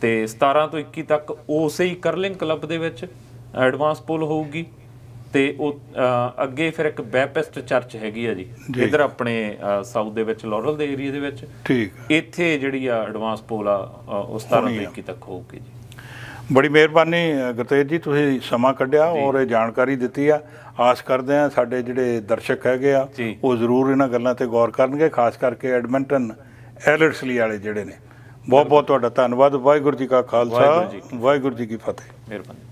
ਤੇ 17 ਤੋਂ 21 ਤੱਕ ਉਸੇ ਹੀ ਕਰਲਿੰਗ ਕਲੱਬ ਦੇ ਵਿੱਚ ਐਡਵਾਂਸ ਪੋਲ ਹੋਊਗੀ। ਤੇ ਉਹ ਅੱਗੇ ਫਿਰ ਇੱਕ ਬੈਪਿਸਟ ਚਰਚ ਹੈਗੀ ਆ ਜੀ। ਇਧਰ ਆਪਣੇ ਸਾਊਥ ਦੇ ਵਿੱਚ ਲਾਰਲ ਦੇ ਏਰੀਆ ਦੇ ਵਿੱਚ।
ਠੀਕ।
ਇੱਥੇ ਜਿਹੜੀ ਆ ਐਡਵਾਂਸ ਪੋਲ ਆ ਅ, ਉਹ 17
ਹੋਣੀ
ਤੋਂ
ਆ।
21 ਤੱਕ ਹੋਊਗੀ ਜੀ।
ਬੜੀ ਮਿਹਰਬਾਨੀ ਗੁਰਤੇਜ ਜੀ ਤੁਸੀਂ ਸਮਾਂ ਕੱਢਿਆ ਔਰ ਇਹ ਜਾਣਕਾਰੀ ਦਿੱਤੀ ਆ। ਆਸ ਕਰਦੇ ਆ ਸਾਡੇ ਜਿਹੜੇ ਦਰਸ਼ਕ ਹੈਗੇ ਆ। ਉਹ ਜ਼ਰੂਰ ਇਹਨਾਂ ਗੱਲਾਂ ਤੇ ਗੌਰ ਕਰਨਗੇ ਖਾਸ ਕਰਕੇ ਐਡਮਿੰਟਨ ਐਲਰਟਸਲੀ ਵਾਲੇ ਜਿਹੜੇ ਨੇ। ਬਹੁਤ ਬਹੁਤ ਤੁਹਾਡਾ ਧੰਨਵਾਦ। ਵਾਹਿਗੁਰੂ ਜੀ ਕਾ ਖਾਲਸਾ।
ਕੀ
ਵਾਹਿਗੁਰੂ ਜੀ ਕੀ ਫਤਿਹ।
ਮਿਹਰਬਾਨੀ।